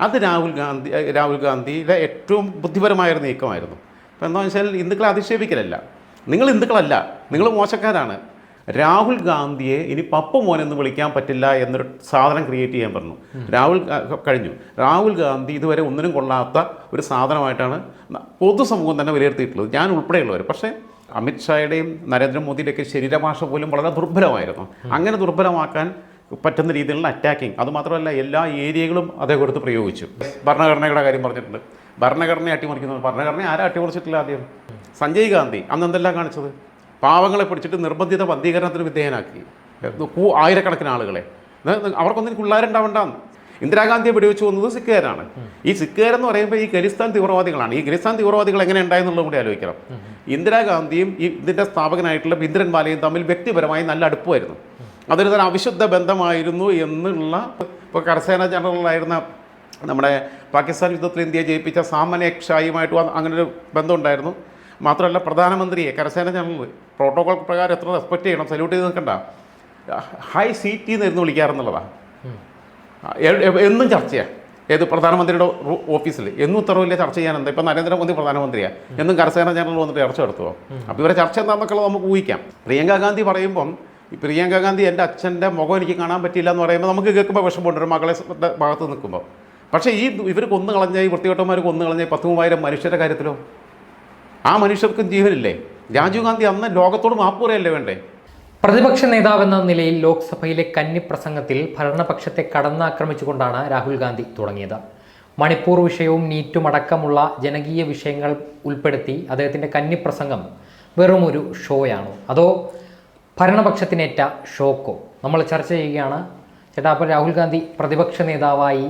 അത് രാഹുൽ ഗാന്ധി രാഹുൽ ഗാന്ധിയുടെ ഏറ്റവും ബുദ്ധിപരമായൊരു നീക്കമായിരുന്നു. അപ്പോൾ എന്താണെന്ന് വെച്ചാൽ ഹിന്ദുക്കളെ അധിക്ഷേപിക്കലല്ല. നിങ്ങൾ ഹിന്ദുക്കളല്ല നിങ്ങൾ മോശക്കാരാണ്. രാഹുൽ ഗാന്ധിയെ ഇനി പപ്പു മോനെന്ന് വിളിക്കാൻ പറ്റില്ല എന്നൊരു സാധനം ക്രിയേറ്റ് ചെയ്യാൻ പറഞ്ഞു. രാഹുൽ കഴിഞ്ഞു. രാഹുൽ ഗാന്ധി ഇതുവരെ ഒന്നിനും കൊള്ളാത്ത ഒരു സാധനമായിട്ടാണ് പൊതുസമൂഹം തന്നെ വിലയിരുത്തിയിട്ടുള്ളത്. ഞാൻ ഉൾപ്പെടെയുള്ളവർ. പക്ഷേ അമിത്ഷായുടെയും നരേന്ദ്രമോദിയുടെയൊക്കെ ശരീരഭാഷ പോലും വളരെ ദുർബലമായിരുന്നു. അങ്ങനെ ദുർബലമാക്കാൻ പറ്റുന്ന രീതിയിലുള്ള അറ്റാക്കിങ് അതുമാത്രമല്ല എല്ലാ ഏരിയകളും അദ്ദേഹം എടുത്ത് പ്രയോഗിച്ചു. ഭരണഘടനയുടെ കാര്യം പറഞ്ഞിട്ടുണ്ട്. ഭരണഘടനയെ അട്ടിമറിക്കുന്നത് ഭരണഘടന ആരാ അട്ടിമറിച്ചിട്ടില്ല ആദ്യം? സഞ്ജയ് ഗാന്ധി. അന്ന് എന്തെല്ലാം കാണിച്ചത്? പാവങ്ങളെ പിടിച്ചിട്ട് നിർബന്ധിത ബന്ധീകരണത്തിന് വിധേയനാക്കി. ആയിരക്കണക്കിന് ആളുകളെ. അവർക്കൊന്നും പിള്ളേരുണ്ടാവണ്ടെന്ന്. ഇന്ദിരാഗാന്ധിയെ വെടിവെച്ച് വന്നത് സിഖുകാരാണ് ഈ സിഖുകാരെന്ന് പറയുമ്പോൾ ഈ ഖലിസ്ഥാൻ തീവ്രവാദികളാണ്. ഈ ഖലിസ്ഥാൻ തീവ്രവാദികൾ എങ്ങനെ ഉണ്ടായെന്നുള്ളത് കൂടി ആലോചിക്കണം. ഇന്ദിരാഗാന്ധിയും ഈ ഇതിന്റെ സ്ഥാപകനായിട്ടുള്ള ബിന്ദ്രൻ ബാലയും തമ്മിൽ വ്യക്തിപരമായി നല്ല അടുപ്പമായിരുന്നു. അതൊരു തരം അവിശുദ്ധ ബന്ധമായിരുന്നു എന്നുള്ള ഇപ്പോൾ കരസേന ജനറലായിരുന്ന നമ്മുടെ പാകിസ്ഥാൻ യുദ്ധത്തിൽ ഇന്ത്യയെ ജയിപ്പിച്ച സാമന എക്ഷായുമായിട്ട് അങ്ങനെ ഒരു ബന്ധമുണ്ടായിരുന്നു. മാത്രമല്ല പ്രധാനമന്ത്രിയെ കരസേന ജനറൽ പ്രോട്ടോകോൾ പ്രകാരം എത്ര റെസ്പെക്റ്റ് ചെയ്യണം സല്യൂട്ട് ചെയ്ത് നിൽക്കണ്ട. ഹൈ സീറ്റ് എന്ന് വിളിക്കാറെന്നുള്ളതാണ് എന്നും ചർച്ചയാണ് ഏത് പ്രധാനമന്ത്രിയുടെ ഓഫീസിൽ എന്നും ഉത്തരവില്ല ചർച്ച ചെയ്യാൻ എന്താ? ഇപ്പം നരേന്ദ്രമോദി പ്രധാനമന്ത്രിയാണ് എന്നും കരസേന ജനറൽ വന്നിട്ട് ചർച്ച നടത്തുമോ അപ്പോൾ ഇവരെ ചർച്ച എന്താണെന്നൊക്കെ നമുക്ക് ഊഹിക്കാം. പ്രിയങ്ക ഗാന്ധി പറയുമ്പം ഈ പ്രിയങ്ക ഗാന്ധി എന്റെ അച്ഛന്റെ മുഖം എനിക്ക് കാണാൻ പറ്റില്ല എന്ന് പറയുമ്പോൾ നമുക്ക് കേൾക്കുമ്പോൾ വിഷമമുണ്ട്. ഒരു മകളെ ഭാഗത്ത് നിൽക്കുമ്പോൾ. പക്ഷേ ഈ ഇവർ കൊന്നു കളഞ്ഞ ഈ വൃത്തികെട്ടന്മാർ കൊന്നു കളഞ്ഞ പത്ത് മൂവായിരം മനുഷ്യരുടെ കാര്യത്തിലോ? ആ മനുഷ്യർക്കും ജീവനില്ലേ? രാജീവ് ഗാന്ധി അന്ന് ലോകത്തോട് മാപ്പ് പറയല്ലേ വേണ്ടേ? പ്രതിപക്ഷ നേതാവെന്ന നിലയിൽ ലോക്സഭയിലെ കന്നി പ്രസംഗത്തിൽ ഭരണപക്ഷത്തെ കടന്നാക്രമിച്ചുകൊണ്ടാണ് രാഹുൽ ഗാന്ധി തുടങ്ങിയത്. മണിപ്പൂർ വിഷയവും നീറ്റും അടക്കമുള്ള ജനകീയ വിഷയങ്ങൾ ഉൾപ്പെടുത്തി അദ്ദേഹത്തിന്റെ കന്നി പ്രസംഗം വെറുമൊരു ഷോയാണോ. അതോ ഭരണപക്ഷത്തിനേറ്റ ഷോക്കോ. നമ്മൾ ചർച്ച ചെയ്യുകയാണ്. ചേട്ടാ അപ്പോൾ രാഹുൽ ഗാന്ധി പ്രതിപക്ഷ നേതാവായി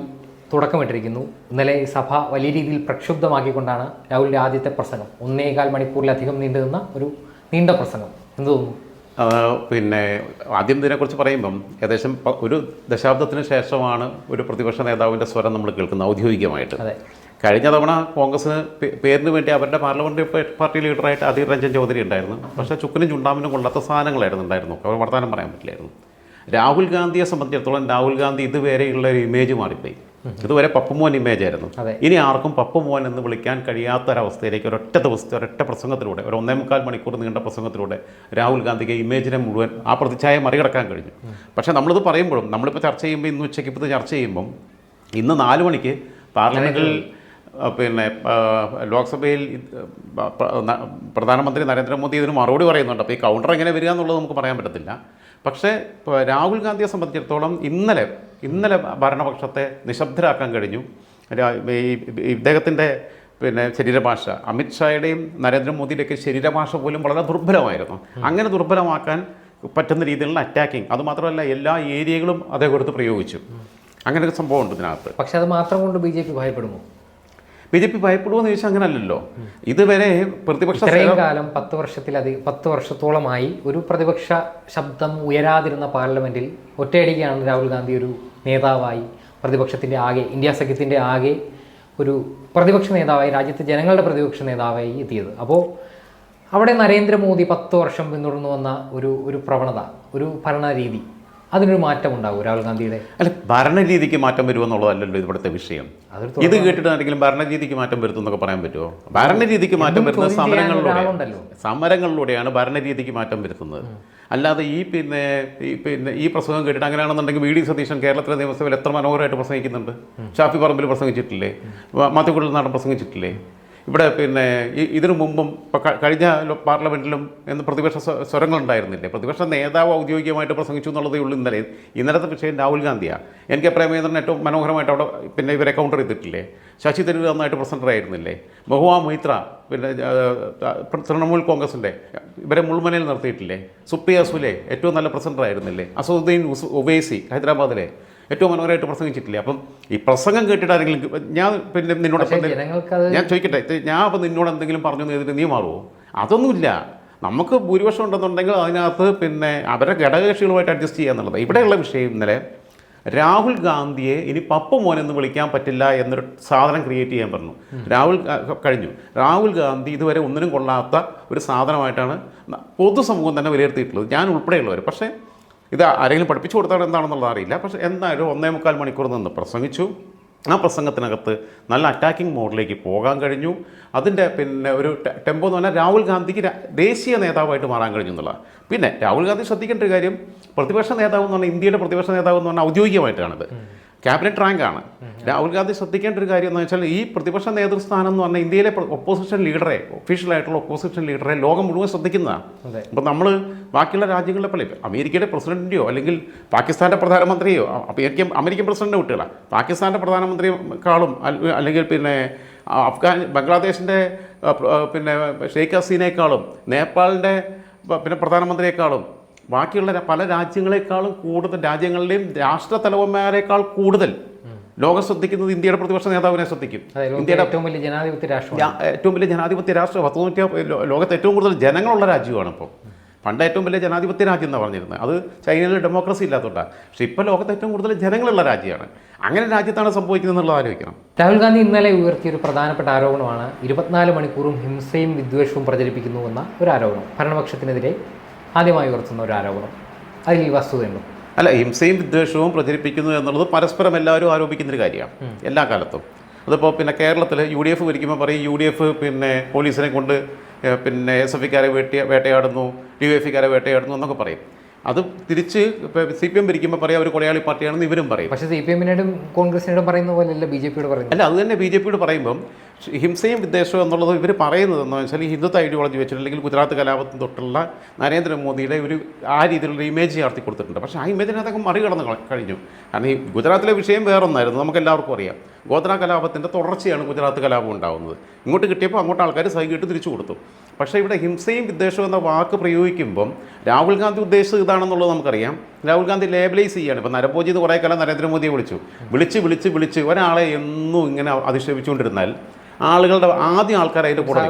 തുടക്കമിട്ടിരിക്കുന്നു. ഇന്നലെ സഭ വലിയ രീതിയിൽ പ്രക്ഷുബ്ധമാക്കിക്കൊണ്ടാണ് രാഹുലിന്റെ ആദ്യത്തെ പ്രസംഗം. ഒന്നേകാൽ മണിക്കൂറിലധികം നീണ്ടു നിന്ന ഒരു നീണ്ട പ്രസംഗം. എന്ത് തോന്നുന്നു? പിന്നെ ആദ്യം ഇതിനെക്കുറിച്ച് പറയുമ്പം ഏകദേശം ഒരു ദശാബ്ദത്തിന് ശേഷമാണ് ഒരു പ്രതിപക്ഷ നേതാവിന്റെ സ്വരം നമ്മൾ കേൾക്കുന്നത് ഔദ്യോഗികമായിട്ട്. അതെ. കഴിഞ്ഞ തവണ കോൺഗ്രസ് പേരിന് വേണ്ടി അവരുടെ പാർലമെന്ററി പാർട്ടി ലീഡറായിട്ട് അധീർ രഞ്ജൻ ചൗധരി ഉണ്ടായിരുന്നു. പക്ഷേ ചുക്കിനും ചുണ്ടാമിനും കൊള്ളാത്ത സാധനങ്ങളായിരുന്നു ഉണ്ടായിരുന്നു അവർ വർത്തമാനം പറയാൻ പറ്റില്ലായിരുന്നു. രാഹുൽ ഗാന്ധിയെ സംബന്ധിച്ചിടത്തോളം രാഹുൽ ഗാന്ധി ഇതുവരെയുള്ള ഒരു ഇമേജ് മാറിപ്പോയി. ഇതുവരെ പപ്പുമോൻ ഇമേജ് ആയിരുന്നു. ഇനി ആർക്കും പപ്പുമോൻ എന്ന് വിളിക്കാൻ കഴിയാത്ത ഒരവസ്ഥയിലേക്ക് ഒരൊറ്റ ദിവസത്തെ ഒരൊറ്റ പ്രസംഗത്തിലൂടെ ഒരു ഒന്നേ മുക്കാൽ മണിക്കൂർ നീണ്ട പ്രസംഗത്തിലൂടെ രാഹുൽ ഗാന്ധിക്ക് ഇമേജിനെ മുഴുവൻ ആ പ്രതിച്ഛായ മറികടക്കാൻ കഴിഞ്ഞു. പക്ഷേ നമ്മളിത് പറയുമ്പോഴും നമ്മളിപ്പോൾ ചർച്ച ചെയ്യുമ്പോൾ ഇന്ന് ഉച്ചയ്ക്ക് ഇപ്പോൾ ചർച്ച ചെയ്യുമ്പം ഇന്ന് നാല് മണിക്ക് പാർലമെന്റിൽ പിന്നെ ലോക്സഭയിൽ പ്രധാനമന്ത്രി നരേന്ദ്രമോദി ഇതിന് മറുപടി പറയുന്നുണ്ട്. അപ്പോൾ ഈ കൗണ്ടർ എങ്ങനെ വരിക എന്നുള്ളത് നമുക്ക് പറയാൻ പറ്റത്തില്ല. പക്ഷേ രാഹുൽ ഗാന്ധിയെ സംബന്ധിച്ചിടത്തോളം ഇന്നലെ ഇന്നലെ ഭരണപക്ഷത്തെ നിശബ്ദരാക്കാൻ കഴിഞ്ഞു. ഈ ഇദ്ദേഹത്തിന്റെ പിന്നെ ശരീരഭാഷ. അമിത്ഷായുടെയും നരേന്ദ്രമോദിയുടെയൊക്കെ ശരീരഭാഷ പോലും വളരെ ദുർബലമായിരുന്നു. അങ്ങനെ ദുർബലമാക്കാൻ പറ്റുന്ന രീതിയിലുള്ള അറ്റാക്കിങ് അതുമാത്രമല്ല എല്ലാ ഏരിയകളും അതേ എടുത്ത് പ്രയോഗിച്ചു. അങ്ങനെ ഒരു സംഭവം ഉണ്ട് ഇതിനകത്ത്. പക്ഷേ അത് മാത്രം കൊണ്ട് ബി ജെ പി ഭയപ്പെടുമോ? ബി ജെ പി ഭയപ്പെടുവെന്ന് ചോദിച്ചാൽ അങ്ങനല്ലല്ലോ. ഇതുവരെ പ്രതിപക്ഷ കാലം പത്ത് വർഷത്തിലധികം പത്ത് വർഷത്തോളമായി ഒരു പ്രതിപക്ഷ ശബ്ദം ഉയരാതിരുന്ന പാർലമെന്റിൽ ഒറ്റയടിക്കാണ് രാഹുൽ ഗാന്ധി ഒരു നേതാവായി പ്രതിപക്ഷത്തിന്റെ ആകെ ഇന്ത്യ സഖ്യത്തിന്റെ ആകെ ഒരു പ്രതിപക്ഷ നേതാവായി രാജ്യത്തെ ജനങ്ങളുടെ പ്രതിപക്ഷ നേതാവായി എത്തിയത്. അപ്പോൾ അവിടെ നരേന്ദ്രമോദി പത്ത് വർഷം പിന്തുടർന്നു വന്ന ഒരു ഒരു പ്രവണത ഒരു ഭരണരീതി. അതിനൊരു മാറ്റം ഉണ്ടാവും രാഹുൽ ഗാന്ധിയുടെ. അല്ല ഭരണരീതിക്ക് മാറ്റം വരുമെന്നുള്ളതല്ലല്ലോ ഇവിടുത്തെ വിഷയം. ഇത് കേട്ടിട്ട് ആരെങ്കിലും ഭരണരീതിക്ക് മാറ്റം വരുത്തും എന്നൊക്കെ പറയാൻ പറ്റുമോ? ഭരണരീതിക്ക് മാറ്റം വരുന്നത് സമരങ്ങളിലൂടെ. സമരങ്ങളിലൂടെയാണ്. ഭരണരീതിക്ക് മാറ്റം വരുത്തുന്നത്. അല്ലാതെ ഈ പിന്നെ ഈ പിന്നെ ഈ പ്രസംഗം കേട്ടിട്ട് അങ്ങനെയാണെന്നുണ്ടെങ്കിൽ വി ഡി സതീശൻ കേരളത്തിലെ നിയമസഭയിൽ എത്ര മനോഹരമായിട്ട് പ്രസംഗിക്കുന്നുണ്ട്. ഷാഫി പറമ്പിൽ പ്രസംഗിച്ചിട്ടില്ലേ? മാത്യക്കുഴൽ നാടൻ പ്രസംഗിച്ചിട്ടില്ലേ? ഇവിടെ പിന്നെ ഇതിനു മുമ്പും ഇപ്പോൾ കഴിഞ്ഞ പാർലമെന്റിലും എന്ന് പ്രതിപക്ഷ സ്വ- സ്വരങ്ങളുണ്ടായിരുന്നില്ലേ? പ്രതിപക്ഷ നേതാവ് ഔദ്യോഗികമായിട്ട് പ്രസംഗിച്ചു എന്നുള്ളതേ ഉള്ളൂ ഇന്നലെ. ഇന്നലത്തെ വിഷയം രാഹുൽ ഗാന്ധിയാണ് എൻ കെ പ്രേമചന്ദ്രൻ ഏറ്റവും മനോഹരമായിട്ട് അവിടെ പിന്നെ ഇവരെ കൗണ്ടർ ചെയ്തിട്ടില്ലേ? ശശി തരൂർ നന്നായിട്ട് പ്രസന്റർ ആയിരുന്നില്ലേ? മഹുവ മൈത്ര പിന്നെ തൃണമൂൽ കോൺഗ്രസിന്റെ ഇവരെ മുൾമനയിൽ നിർത്തിയിട്ടില്ലേ? സുപ്രിയ സുലെ ഏറ്റവും നല്ല പ്രസന്റർ ആയിരുന്നില്ലേ? അസദുദ്ദീൻ ഉസ് ഉവൈസി ഹൈദരാബാദിലെ. ഏറ്റവും മനോഹരമായിട്ട് പ്രസംഗിച്ചിട്ടില്ലേ? അപ്പം ഈ പ്രസംഗം കേട്ടിട്ട് ആരെങ്കിലും ഞാൻ പിന്നെ നിന്നോട് ഞാൻ ചോദിക്കട്ടെ ഞാൻ അപ്പം നിന്നോട് എന്തെങ്കിലും പറഞ്ഞു ചെയ്തിട്ട് നീ മാറുമോ അതൊന്നുമില്ല. നമുക്ക് ഭൂരിപക്ഷം ഉണ്ടെന്നുണ്ടെങ്കിൽ അതിനകത്ത് പിന്നെ അവരെ ഘടകകക്ഷികളുമായിട്ട് അഡ്ജസ്റ്റ് ചെയ്യുക എന്നുള്ളത്. ഇവിടെയുള്ള വിഷയം ഇന്നലെ രാഹുൽ ഗാന്ധിയെ ഇനി പപ്പു മോൻ എന്ന് വിളിക്കാൻ പറ്റില്ല എന്നൊരു സാധനം ക്രിയേറ്റ് ചെയ്യാൻ പറഞ്ഞു. രാഹുൽ കഴിഞ്ഞു. രാഹുൽ ഗാന്ധി ഇതുവരെ ഒന്നിനും കൊള്ളാത്ത ഒരു സാധനമായിട്ടാണ് പൊതുസമൂഹം തന്നെ വിലയിരുത്തിയിട്ടുള്ളത്. ഞാൻ ഉൾപ്പെടെയുള്ളവർ. പക്ഷേ ഇത് ആരെങ്കിലും പഠിപ്പിച്ചു കൊടുത്താൽ എന്താണെന്നുള്ളത് അറിയില്ല. പക്ഷേ എന്തായാലും ഒന്നേ മുക്കാൽ മണിക്കൂർ നിന്ന് പ്രസംഗിച്ചു. ആ പ്രസംഗത്തിനകത്ത് നല്ല അറ്റാക്കിംഗ് മോഡിലേക്ക് പോകാൻ കഴിഞ്ഞു. അതിന്റെ പിന്നെ ഒരു ടെമ്പോ എന്ന് പറഞ്ഞാൽ രാഹുൽ ഗാന്ധിക്ക് ദേശീയ നേതാവായിട്ട് മാറാൻ കഴിഞ്ഞു എന്നുള്ളതാണ്. പിന്നെ രാഹുൽ ഗാന്ധി ശ്രദ്ധിക്കേണ്ട ഒരു കാര്യം പ്രതിപക്ഷ നേതാവ് എന്ന് പറഞ്ഞാൽ ഇന്ത്യയുടെ പ്രതിപക്ഷ നേതാവ് എന്ന് പറഞ്ഞാൽ ഔദ്യോഗികമായിട്ടാണിത്. ക്യാബിനറ്റ് റാങ്കാണ്. രാഹുൽ ഗാന്ധി ശ്രദ്ധിക്കേണ്ട ഒരു കാര്യം എന്ന് വെച്ചാൽ ഈ പ്രതിപക്ഷ നേതൃസ്ഥാനം എന്ന് പറഞ്ഞാൽ ഇന്ത്യയിലെ ഒപ്പോസിഷൻ ലീഡറെ ഒഫീഷ്യലായിട്ടുള്ള ഒപ്പോസിഷൻ ലീഡറെ ലോകം മുഴുവൻ ശ്രദ്ധിക്കുന്നതാണ്. അപ്പോൾ നമ്മൾ ബാക്കിയുള്ള രാജ്യങ്ങളെ പോലെ അമേരിക്കയുടെ പ്രസിഡന്റിന്റെയോ അല്ലെങ്കിൽ പാകിസ്ഥാന്റെ പ്രധാനമന്ത്രിയോ അമേരിക്കൻ അമേരിക്കൻ പ്രസിഡന്റ് കുട്ടികളാണ് പാകിസ്ഥാന്റെ പ്രധാനമന്ത്രിയെക്കാളും അല്ലെങ്കിൽ പിന്നെ അഫ്ഗാൻ ബംഗ്ലാദേശിന്റെ പിന്നെ ഷെയ്ഖ് ഹസീനേക്കാളും നേപ്പാളിന്റെ പിന്നെ പ്രധാനമന്ത്രിയെക്കാളും ബാക്കിയുള്ള പല രാജ്യങ്ങളെക്കാളും കൂടുതൽ രാജ്യങ്ങളുടെയും രാഷ്ട്ര തലവന്മാരെക്കാൾ കൂടുതൽ ലോകം ശ്രദ്ധിക്കുന്നത് ഇന്ത്യയുടെ പ്രതിപക്ഷ നേതാവിനെ ശ്രദ്ധിക്കും. ഇന്ത്യയുടെ ഏറ്റവും വലിയ ജനാധിപത്യ രാഷ്ട്രം ഏറ്റവും വലിയ ജനാധിപത്യ രാഷ്ട്രം പത്ത് നൂറ്റി ലോകത്ത് ഏറ്റവും കൂടുതൽ ജനങ്ങളുള്ള രാജ്യമാണ് ഇപ്പോൾ പണ്ട് ഏറ്റവും വലിയ ജനാധിപത്യ രാജ്യം എന്നാണ് പറഞ്ഞിരുന്നത്. അത് ചൈനയിൽ ഡെമോക്രസി ഇല്ലാത്തതുകൊണ്ടാണ് പക്ഷേ ഇപ്പോൾ ലോകത്ത് ഏറ്റവും കൂടുതൽ ജനങ്ങളുള്ള രാജ്യമാണ്. അങ്ങനെ രാജ്യത്താണ് സംഭവിക്കുന്നത് എന്നുള്ളത് ആലോചിക്കണം. രാഹുൽ ഗാന്ധി ഇന്നലെ ഉയർത്തിയ ഒരു പ്രധാനപ്പെട്ട ആരോപണമാണ് ഇരുപത്തിനാല് മണിക്കൂറും ഹിംസയും വിദ്വേഷവും പ്രചരിപ്പിക്കുന്നു എന്ന ഒരു ആരോപണം. ഭരണപക്ഷത്തിനെതിരെ ആദ്യമായി ഉയർത്തുന്ന ഒരു ആരോപണം. അതിൽ ഈ വസ്തുതയുണ്ടോ അല്ല ഹിംസയും വിദ്വേഷവും പ്രചരിപ്പിക്കുന്നു എന്നുള്ളത് പരസ്പരം എല്ലാവരും ആരോപിക്കുന്ന ഒരു കാര്യമാണ്. എല്ലാ കാലത്തും. അതിപ്പോൾ പിന്നെ കേരളത്തിൽ യു ഡി എഫ് ഭരിക്കുമ്പോൾ പറയും യു ഡി എഫ് പിന്നെ പോലീസിനെ കൊണ്ട് പിന്നെ എസ് എഫ് ഇക്കാരെ വേട്ടിയ വേട്ടയാടുന്നു ഡി എഫ് ഇക്കാരെ വേട്ടയാടുന്നു എന്നൊക്കെ പറയും. അത് തിരിച്ച് സി പി എം ഭരിക്കുമ്പോൾ പറയാം ഒരു കൊലയാളി പാർട്ടിയാണെന്ന് ഇവരും പറയും. പക്ഷേ സി പി എമ്മിനോടും കോൺഗ്രസിനോടും പറയുന്ന പോലെയല്ല ബി ജെ പിയോട് പറയുന്നത്. അല്ല അത് തന്നെ ബി ജെ പിയോട് പറയുമ്പം ഹിംസയും വിദ്വേഷവും എന്നുള്ളത് ഇവർ പറയുന്നത് എന്ന് വെച്ചാൽ ഈ ഹിന്ദുത്വ ഐഡിയോളജി വെച്ചിട്ട് അല്ലെങ്കിൽ ഗുജറാത്ത് കലാപത്തിന് തൊട്ടുള്ള നരേന്ദ്രമോദിയുടെ ഒരു ആ രീതിയിലുള്ള ഇമേജ് ചേർത്തി കൊടുത്തിട്ടുണ്ട്. പക്ഷേ ആ ഇമേജിനകത്തൊക്കെ മറികടന്ന് കഴിഞ്ഞു. കാരണം ഈ ഗുജറാത്തിലെ വിഷയം വേറൊന്നായിരുന്നു. നമുക്ക് എല്ലാവർക്കും അറിയാം. ഗോത്ര കലാപത്തിന്റെ തുടർച്ചയാണ് ഗുജറാത്ത് കലാപം ഉണ്ടാകുന്നത് ഇങ്ങോട്ട് കിട്ടിയപ്പോൾ അങ്ങോട്ട് ആൾക്കാർ സൈകിട്ട് തിരിച്ചു കൊടുത്തു. പക്ഷേ ഇവിടെ ഹിംസയും വിദ്വേഷവും എന്ന വാക്ക് പ്രയോഗിക്കുമ്പം രാഹുൽ ഗാന്ധി ഉദ്ദേശിച്ചത് ഇതാണെന്നുള്ളത് നമുക്കറിയാം. രാഹുൽ ഗാന്ധി ലേബലൈസ് ചെയ്യാണ്. ഇപ്പോൾ നരപോജി എന്ന് കുറേ കാലം നരേന്ദ്രമോദിയെ വിളിച്ചു. വിളിച്ച് വിളിച്ച് വിളിച്ച് ഒരാളെ എന്നും ഇങ്ങനെ അധിക്ഷേപിച്ചുകൊണ്ടിരുന്നാൽ ആളുകളുടെ ആദ്യം ആൾക്കാർ അതിന്റെ കൂടെ.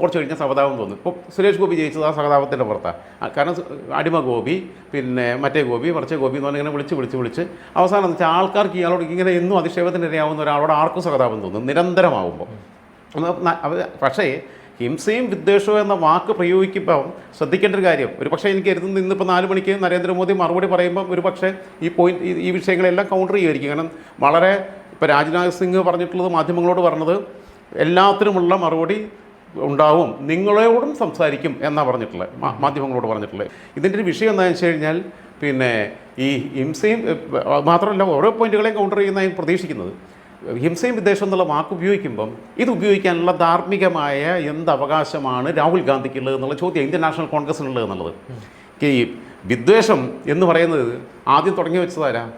കുറച്ച് കഴിഞ്ഞാൽ സഹതാപം തോന്നും. ഇപ്പോൾ സുരേഷ് ഗോപി ജയിച്ചത് ആ സഹതാപത്തിന്റെ പുറത്താണ് കാരണം അടിമ ഗോപി പിന്നെ മറ്റേ ഗോപി മറിച്ച ഗോപി എന്ന് പറഞ്ഞാൽ ഇങ്ങനെ വിളിച്ച് വിളിച്ച് വിളിച്ച് അവസാനം എന്ന് വെച്ചാൽ ആൾക്കാർക്ക് ഇയാളോട് ഇങ്ങനെ എന്നും അധിക്ഷേപത്തിന് ഇരയാവുന്ന ഒരാളോട് ആർക്കും സഹതാപം തോന്നും. നിരന്തരമാവുമ്പോൾ ഒന്ന് ന- അവ- പക്ഷേ ഹിംസയും വിദ്വേഷവും എന്ന വാക്ക് പ്രയോഗിക്കുമ്പോൾ ശ്രദ്ധിക്കേണ്ട ഒരു കാര്യം. ഒരു പക്ഷേ എനിക്ക് കരുതുന്നത് ഇന്നിപ്പോൾ നാല് മണിക്ക് നരേന്ദ്രമോദി മറുപടി പറയുമ്പോൾ ഒരു പക്ഷേ ഈ പോയിന്റ് ഈ വിഷയങ്ങളെല്ലാം കൗണ്ടർ ചെയ്യുമായിരിക്കും കാരണം വളരെ ഇപ്പോൾ രാജ്നാഥ് സിംഗ് പറഞ്ഞിട്ടുള്ളത് മാധ്യമങ്ങളോട് പറഞ്ഞത് എല്ലാത്തിനുമുള്ള മറുപടി ഉണ്ടാവും. നിങ്ങളോടും സംസാരിക്കും എന്നാണ് പറഞ്ഞിട്ടുള്ളത്. മാധ്യമങ്ങളോട് പറഞ്ഞിട്ടുള്ളത്. ഇതിന്റെ ഒരു വിഷയം എന്താണെന്ന് വെച്ച് കഴിഞ്ഞാൽ പിന്നെ ഈ ഹിംസയും മാത്രമല്ല ഓരോ പോയിന്റുകളെയും കൗണ്ടർ ചെയ്യുന്നതായി പ്രതീക്ഷിക്കുന്നത്. ഹിംസയും വിദ്വേഷം എന്നുള്ള വാക്ക് ഉപയോഗിക്കുമ്പം ഇത് ഉപയോഗിക്കാനുള്ള ധാർമ്മികമായ എന്ത് അവകാശമാണ് രാഹുൽ ഗാന്ധിക്കുള്ളത് എന്നുള്ള ചോദ്യം ഇന്ത്യൻ നാഷണൽ കോൺഗ്രസിനുള്ളത് എന്നുള്ളത്. ഈ വിദ്വേഷം എന്ന് പറയുന്നത് ആദ്യം തുടങ്ങി വെച്ചതാരാ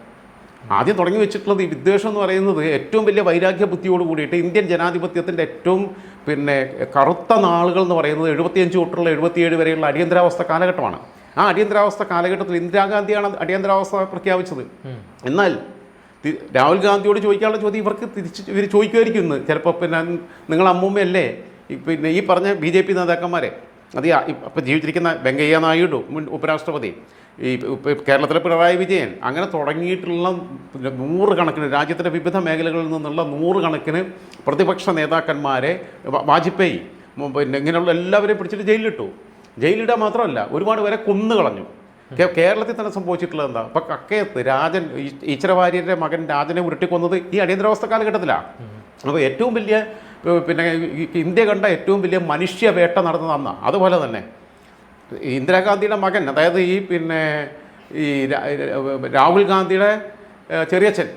ആദ്യം തുടങ്ങി വെച്ചിട്ടുള്ളത് ഈ വിദ്വേഷം എന്ന് പറയുന്നത് ഏറ്റവും വലിയ വൈരാഗ്യ ബുദ്ധിയോട് കൂടിയിട്ട് ഇന്ത്യൻ ജനാധിപത്യത്തിന്റെ ഏറ്റവും പിന്നെ കറുത്ത നാളുകൾ എന്ന് പറയുന്നത് എഴുപത്തിയഞ്ച് തൊട്ടുള്ള എഴുപത്തിയേഴ് വരെയുള്ള അടിയന്തരാവസ്ഥ കാലഘട്ടമാണ്. ആ അടിയന്തരാവസ്ഥ കാലഘട്ടത്തിൽ ഇന്ദിരാഗാന്ധിയാണ് അടിയന്തരാവസ്ഥ പ്രഖ്യാപിച്ചത്. എന്നാൽ രാഹുൽ ഗാന്ധിയോട് ചോദിക്കാനുള്ള ചോദ്യം ഇവർക്ക് തിരിച്ച് ഇവർ ചോദിക്കുമായിരിക്കും ഇന്ന്. ചിലപ്പോൾ പിന്നെ നിങ്ങൾ അമ്മൂമ്മയല്ലേ? പിന്നെ ഈ പറഞ്ഞ ബി ജെ പി നേതാക്കന്മാരെ. അത് ഇപ്പം ജീവിച്ചിരിക്കുന്ന വെങ്കയ്യ നായിഡു മുൻ ഉപരാഷ്ട്രപതി. ഈ കേരളത്തിലെ പിണറായി വിജയൻ അങ്ങനെ തുടങ്ങിയിട്ടുള്ള നൂറുകണക്കിന് രാജ്യത്തിന്റെ വിവിധ മേഖലകളിൽ നിന്നുള്ള നൂറുകണക്കിന് പ്രതിപക്ഷ നേതാക്കന്മാരെ വാജ്പേയി പിന്നെ ഇങ്ങനെയുള്ള എല്ലാവരെയും പിടിച്ചിട്ട് ജയിലിലിട്ടു. ജയിലിടുക മാത്രമല്ല ഒരുപാട് പേരെ കൊന്നു കളഞ്ഞു. കേരളത്തിൽ തന്നെ സംഭവിച്ചിട്ടുള്ളത് എന്താ? ഇപ്പം കക്കയത്ത് രാജൻ ഈശ്വരവാര്യരുടെ മകൻ രാജനെ ഉരുട്ടിക്കൊന്നത് ഈ അടിയന്തരാവസ്ഥ കാലഘട്ടത്തിലാണ് അപ്പോൾ ഏറ്റവും വലിയ പിന്നെ ഇന്ത്യ കണ്ട ഏറ്റവും വലിയ മനുഷ്യവേട്ട നടന്നത് അതുപോലെ തന്നെ ഇന്ദിരാഗാന്ധിയുടെ മകൻ അതായത് ഈ പിന്നെ ഈ രാഹുൽ ഗാന്ധിയുടെ ചെറിയച്ഛൻ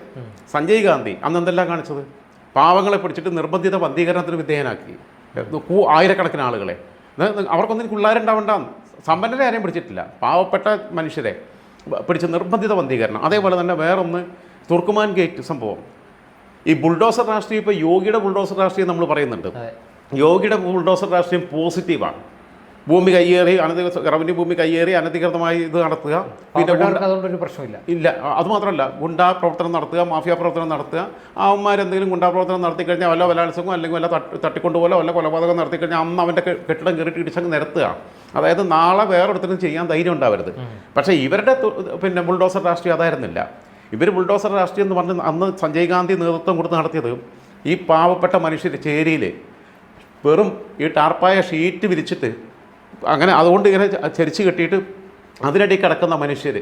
സഞ്ജയ് ഗാന്ധി അന്ന് എന്തെല്ലാം കാണിച്ചത്? പാവങ്ങളെ പിടിച്ചിട്ട് നിർബന്ധിത വന്ധീകരണത്തിന് വിധേയനാക്കി. കൂ- ആയിരക്കണക്കിന് ആളുകളെ. അവർക്കൊന്നും പിള്ളേരുണ്ടാവണ്ടെന്ന്. സമ്പന്നരെ ആരെയും പിടിച്ചിട്ടില്ല. പാവപ്പെട്ട മനുഷ്യരെ പിടിച്ച് നിർബന്ധിത വന്ധീകരണം. അതേപോലെ തന്നെ വേറൊന്ന് തുർക്കുമാൻ ഗേറ്റ് സംഭവം. ഈ ബുൾഡോസർ രാഷ്ട്രീയം ഇപ്പോൾ യോഗിയുടെ ബുൾഡോസർ രാഷ്ട്രീയം നമ്മൾ പറയുന്നുണ്ട്. യോഗിയുടെ ബുൾഡോസർ രാഷ്ട്രീയം പോസിറ്റീവാണ്. ഭൂമി കയ്യേറി അനധികൃത റവന്യൂ ഭൂമി കയ്യേറി അനധികൃതമായി ഇത് നടത്തുക. പിന്നെ അതുകൊണ്ടൊരു പ്രശ്നമില്ല. ഇല്ല. അതുമാത്രമല്ല ഗുണ്ടാ പ്രവർത്തനം നടത്തുക മാഫിയ പ്രവർത്തനം നടത്തുക അവന്മാരെന്തെങ്കിലും ഗുണ്ടാ പ്രവർത്തനം നടത്തി കഴിഞ്ഞാൽ വല്ല ബലാത്സംഗം അല്ലെങ്കിൽ വല്ല തട്ട് തട്ടിക്കൊണ്ടുപോലെ വല്ല കൊലപാതകം നടത്തി കഴിഞ്ഞാൽ അന്ന് അവന്റെ കെട്ടിടം കയറിയിട്ട് ഇടിച്ചങ്ങ് നിരത്തുക. അതായത് നാളെ വേറൊരുത്തിനും ചെയ്യാൻ ധൈര്യം ഉണ്ടാവരുത്. പക്ഷേ ഇവരുടെ പിന്നെ ബുൾഡോസർ രാഷ്ട്രീയം അതായിരുന്നില്ല. ഇവർ ബുൾഡോസർ രാഷ്ട്രീയം എന്ന് പറഞ്ഞ് അന്ന് സഞ്ജയ് ഗാന്ധി നേതൃത്വം കൊടുത്ത് നടത്തിയത് ഈ പാവപ്പെട്ട മനുഷ്യർ ചേരിയിൽ വെറും ഈ ടാർപ്പായ ഷീറ്റ് വിരിച്ചിട്ട് അങ്ങനെ അതുകൊണ്ട് ഇങ്ങനെ ചരിച്ച് കെട്ടിയിട്ട് അതിനിടയിൽ കിടക്കുന്ന മനുഷ്യർ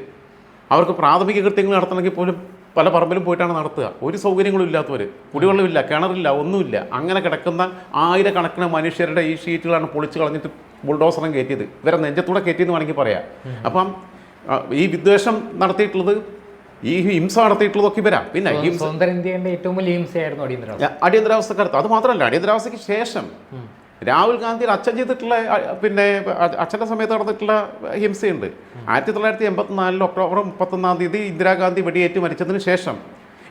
അവർക്ക് പ്രാഥമിക കൃത്യങ്ങൾ നടത്തണമെങ്കിൽ പോലും പല പറമ്പിലും പോയിട്ടാണ് നടത്തുക. ഒരു സൗകര്യങ്ങളും ഇല്ലാത്തവർ കുടിവെള്ളമില്ല കിണറില്ല ഒന്നുമില്ല. അങ്ങനെ കിടക്കുന്ന ആയിരക്കണക്കിന് മനുഷ്യരുടെ ഈ ഷീറ്റുകളാണ് പൊളിച്ച് കളഞ്ഞിട്ട് ബുൾഡോസറും കയറ്റിയത്. ഇവരെ നെഞ്ചത്തൂടെ കയറ്റിയെന്ന് വേണമെങ്കിൽ പറയാം. അപ്പം ഈ വിദ്വേഷം നടത്തിയിട്ടുള്ളത് ഈ ഹിംസ നടത്തിയിട്ടുള്ളതൊക്കെ ഇവരാ. പിന്നെ ഇന്ത്യയുടെ ഏറ്റവും വലിയ ഹിംസയായിരുന്നു അടിയന്തരാവസ്ഥ. അടിയന്തരാവസ്ഥക്കാലത്ത് അത് മാത്രമല്ല അടിയന്തരാവസ്ഥയ്ക്ക് ശേഷം രാഹുൽ ഗാന്ധി അച്ഛൻ ചെയ്തിട്ടുള്ള പിന്നെ അച്ഛന്റെ സമയത്ത് നടന്നിട്ടുള്ള ഹിംസയുണ്ട്. ആയിരത്തി തൊള്ളായിരത്തി എൺപത്തിനാലിൽ ഒക്ടോബർ മുപ്പത്തൊന്നാം തീയതി ഇന്ദിരാഗാന്ധി വെടിയേറ്റ് മരിച്ചതിന് ശേഷം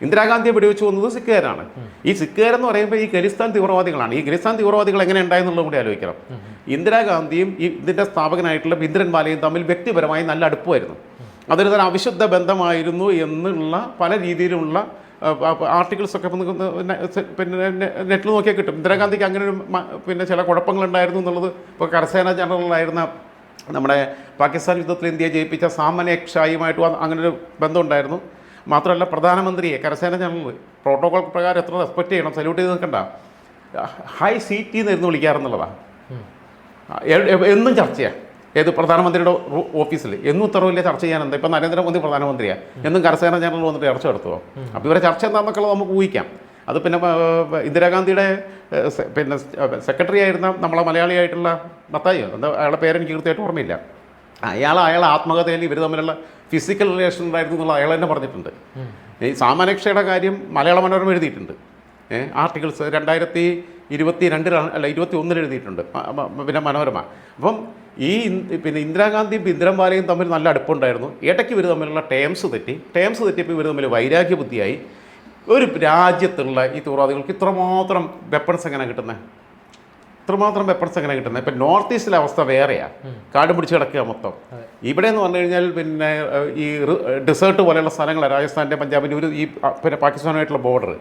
ഇന്ദിരാഗാന്ധിയെ വെടിവെച്ച് കൊന്നത് സിഖുകാരാണ്. ഈ സിഖുകാരെന്ന് പറയുമ്പോൾ ഈ ഖലിസ്ഥാൻ തീവ്രവാദികളാണ്. ഈ ഖലിസ്ഥാൻ തീവ്രവാദികൾ എങ്ങനെ ഉണ്ടായെന്നുള്ളത് കൂടി ആലോചിക്കണം. ഇന്ദിരാഗാന്ധിയും ഈ ഇതിന്റെ സ്ഥാപകനായിട്ടുള്ള ബിന്ദ്രൻ ബാലയും തമ്മിൽ വ്യക്തിപരമായി നല്ല അടുപ്പമായിരുന്നു. അതൊരു തരം അവിശുദ്ധ ബന്ധമായിരുന്നു എന്നുള്ള പല രീതിയിലുള്ള ആർട്ടിക്കിൾസ് ഒക്കെ പിന്നെ നെറ്റിൽ നോക്കിയാൽ കിട്ടും. ഇന്ദിരാഗാന്ധിക്ക് അങ്ങനെ ഒരു പിന്നെ ചില കുഴപ്പങ്ങളുണ്ടായിരുന്നു എന്നുള്ളത് ഇപ്പോൾ കരസേന ജനറലായിരുന്ന നമ്മുടെ പാകിസ്ഥാൻ യുദ്ധത്തിൽ ഇന്ത്യയെ ജയിപ്പിച്ച സാമാന്യ ഷായുമായിട്ട് അങ്ങനൊരു അങ്ങനെ ഒരു ബന്ധമുണ്ടായിരുന്നു. മാത്രമല്ല പ്രധാനമന്ത്രിയെ കരസേന ജനറൽ പ്രോട്ടോകോൾ പ്രകാരം എത്ര റെസ്പെക്റ്റ് ചെയ്യണം സല്യൂട്ട് ചെയ്ത് നിൽക്കണ്ട. ഹൈ സീറ്റ് എന്നായിരുന്നു വിളിക്കാറെന്നുള്ളതാണ് എന്നും ചർച്ചയാണ് ഏത് പ്രധാനമന്ത്രിയുടെ ഓഫീസിൽ എന്നും ഉത്തരവില്ല ചർച്ച ചെയ്യാൻ എന്താ ഇപ്പം നരേന്ദ്രമോദി പ്രധാനമന്ത്രിയാണ് എന്നും കരസേന ജനറൽ വന്നിട്ട് ചർച്ച നടത്തുമോ അപ്പോൾ ഇവരെ ചർച്ച എന്താണെന്നൊക്കെ നമുക്ക് ഊഹിക്കാം. അത് പിന്നെ ഇന്ദിരാഗാന്ധിയുടെ പിന്നെ സെക്രട്ടറി ആയിരുന്ന നമ്മളെ മലയാളിയായിട്ടുള്ള മത്തായിയോ? എന്താ അയാളുടെ പേരെനിക്ക് കൃത്യമായിട്ട് ഓർമ്മയില്ല. അയാൾ അയാളെ ആത്മകഥയിൽ ഇവർ തമ്മിലുള്ള ഫിസിക്കൽ റിലേഷൻ ഉണ്ടായിരുന്നു എന്നുള്ള അയാൾ തന്നെ പറഞ്ഞിട്ടുണ്ട്. ഈ സാമാനക്ഷയുടെ കാര്യം മലയാള മനോരമ എഴുതിയിട്ടുണ്ട്. ആർട്ടിക്കിൾസ് രണ്ടായിരത്തി ഇരുപത്തി രണ്ടിലാണ് അല്ല ഇരുപത്തി ഒന്നിൽ എഴുതിയിട്ടുണ്ട് പിന്നെ മനോരമ. അപ്പം ഈ പിന്നെ ഇന്ദിരാഗാന്ധിയും ഇന്ദിരംബാലയും തമ്മിൽ നല്ല അടുപ്പുണ്ടായിരുന്നു. ഇടയ്ക്ക് ഇവർ തമ്മിലുള്ള ടേംസ് തെറ്റി ടേംസ് തെറ്റിയപ്പോൾ ഇവർ തമ്മിൽ വൈരാഗ്യ ബുദ്ധിയായി ഒരു രാജ്യത്തുള്ള ഈ തീവ്രവാദികൾക്ക് ഇത്രമാത്രം വെപ്പൺസ് എങ്ങനെ കിട്ടുന്നത് ഇത്രമാത്രം വെപ്പൺസ് എങ്ങനെ കിട്ടുന്നത് ഇപ്പം നോർത്ത് ഈസ്റ്റിലെ അവസ്ഥ വേറെയാണ് കാട് പിടിച്ച് കിടക്കുക മൊത്തം. ഇവിടെ എന്ന് പറഞ്ഞു കഴിഞ്ഞാൽ പിന്നെ ഈ ഡെസേർട്ട് പോലെയുള്ള സ്ഥലങ്ങൾ രാജസ്ഥാന്റെ പഞ്ചാബിന്റെ ഒരു ഈ പിന്നെ പാകിസ്ഥാനുമായിട്ടുള്ള ബോർഡർ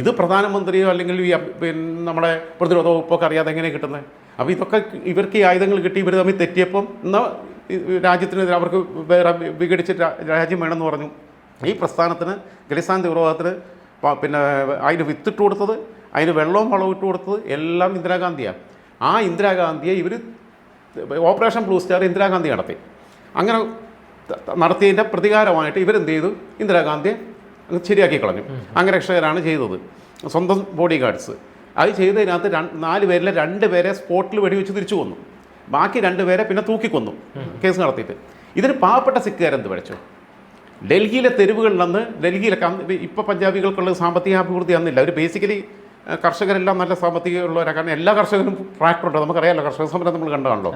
ഇത് പ്രധാനമന്ത്രിയോ അല്ലെങ്കിൽ ഈ പിന്നെ നമ്മുടെ പ്രതിരോധ വകുപ്പൊക്കെ അറിയാതെ എങ്ങനെ കിട്ടുന്നത്? അപ്പോൾ ഇതൊക്കെ ഇവർക്ക് ഈ ആയുധങ്ങൾ കിട്ടി ഇവർ തമ്മിൽ തെറ്റിയപ്പം എന്നാൽ രാജ്യത്തിനെതിരെ അവർക്ക് വേറെ വിഘടിച്ച് രാജ്യം വേണമെന്ന് പറഞ്ഞു. ഈ പ്രസ്ഥാനത്തിന് ഖലിസ്ഥാൻ തീവ്രവാദത്തിന് പിന്നെ അതിന് വിത്തിട്ട് കൊടുത്തത് അതിന് വെള്ളവും വളവും ഇട്ട് കൊടുത്തത് എല്ലാം ഇന്ദിരാഗാന്ധിയാണ് ആ ഇന്ദിരാഗാന്ധിയെ ഇവർ ഓപ്പറേഷൻ ബ്ലൂ സ്റ്റാർ ഇന്ദിരാഗാന്ധി നടത്തി. അങ്ങനെ നടത്തിയതിന്റെ പ്രതികാരമായിട്ട് ഇവരെന്ത് ചെയ്തു? ഇന്ദിരാഗാന്ധിയെ ശരിയാക്കി കളഞ്ഞു. അംഗരക്ഷകരാണ് ചെയ്തത്. സ്വന്തം ബോഡി ഗാർഡ്സ് അത് ചെയ്തതിനകത്ത് നാല് പേരിലെ രണ്ട് പേരെ സ്പോട്ടിൽ വെടിവെച്ച് തിരിച്ചു കൊന്നു. ബാക്കി രണ്ട് പേരെ പിന്നെ തൂക്കിക്കൊന്നു. കേസ് നടത്തിയിട്ട്. ഇതിന് പാവപ്പെട്ട സിഖുകാരെന്ത് പഠിച്ചു? ഡൽഹിയിലെ തെരുവുകളിൽ നിന്ന് ഡൽഹിയിലെ അന്ന് ഇപ്പോൾ പഞ്ചാബികൾക്കുള്ള സാമ്പത്തിക അഭിവൃദ്ധി അന്നില്ല. അവർ ബേസിക്കലി കർഷകരെല്ലാം നല്ല സാമ്പത്തികമുള്ളവരാണ് കാരണം എല്ലാ കർഷകരും ട്രാക്ടറുണ്ട് നമുക്കറിയാമല്ലോ കർഷക സമരം നമ്മൾ കണ്ടതാണല്ലോ.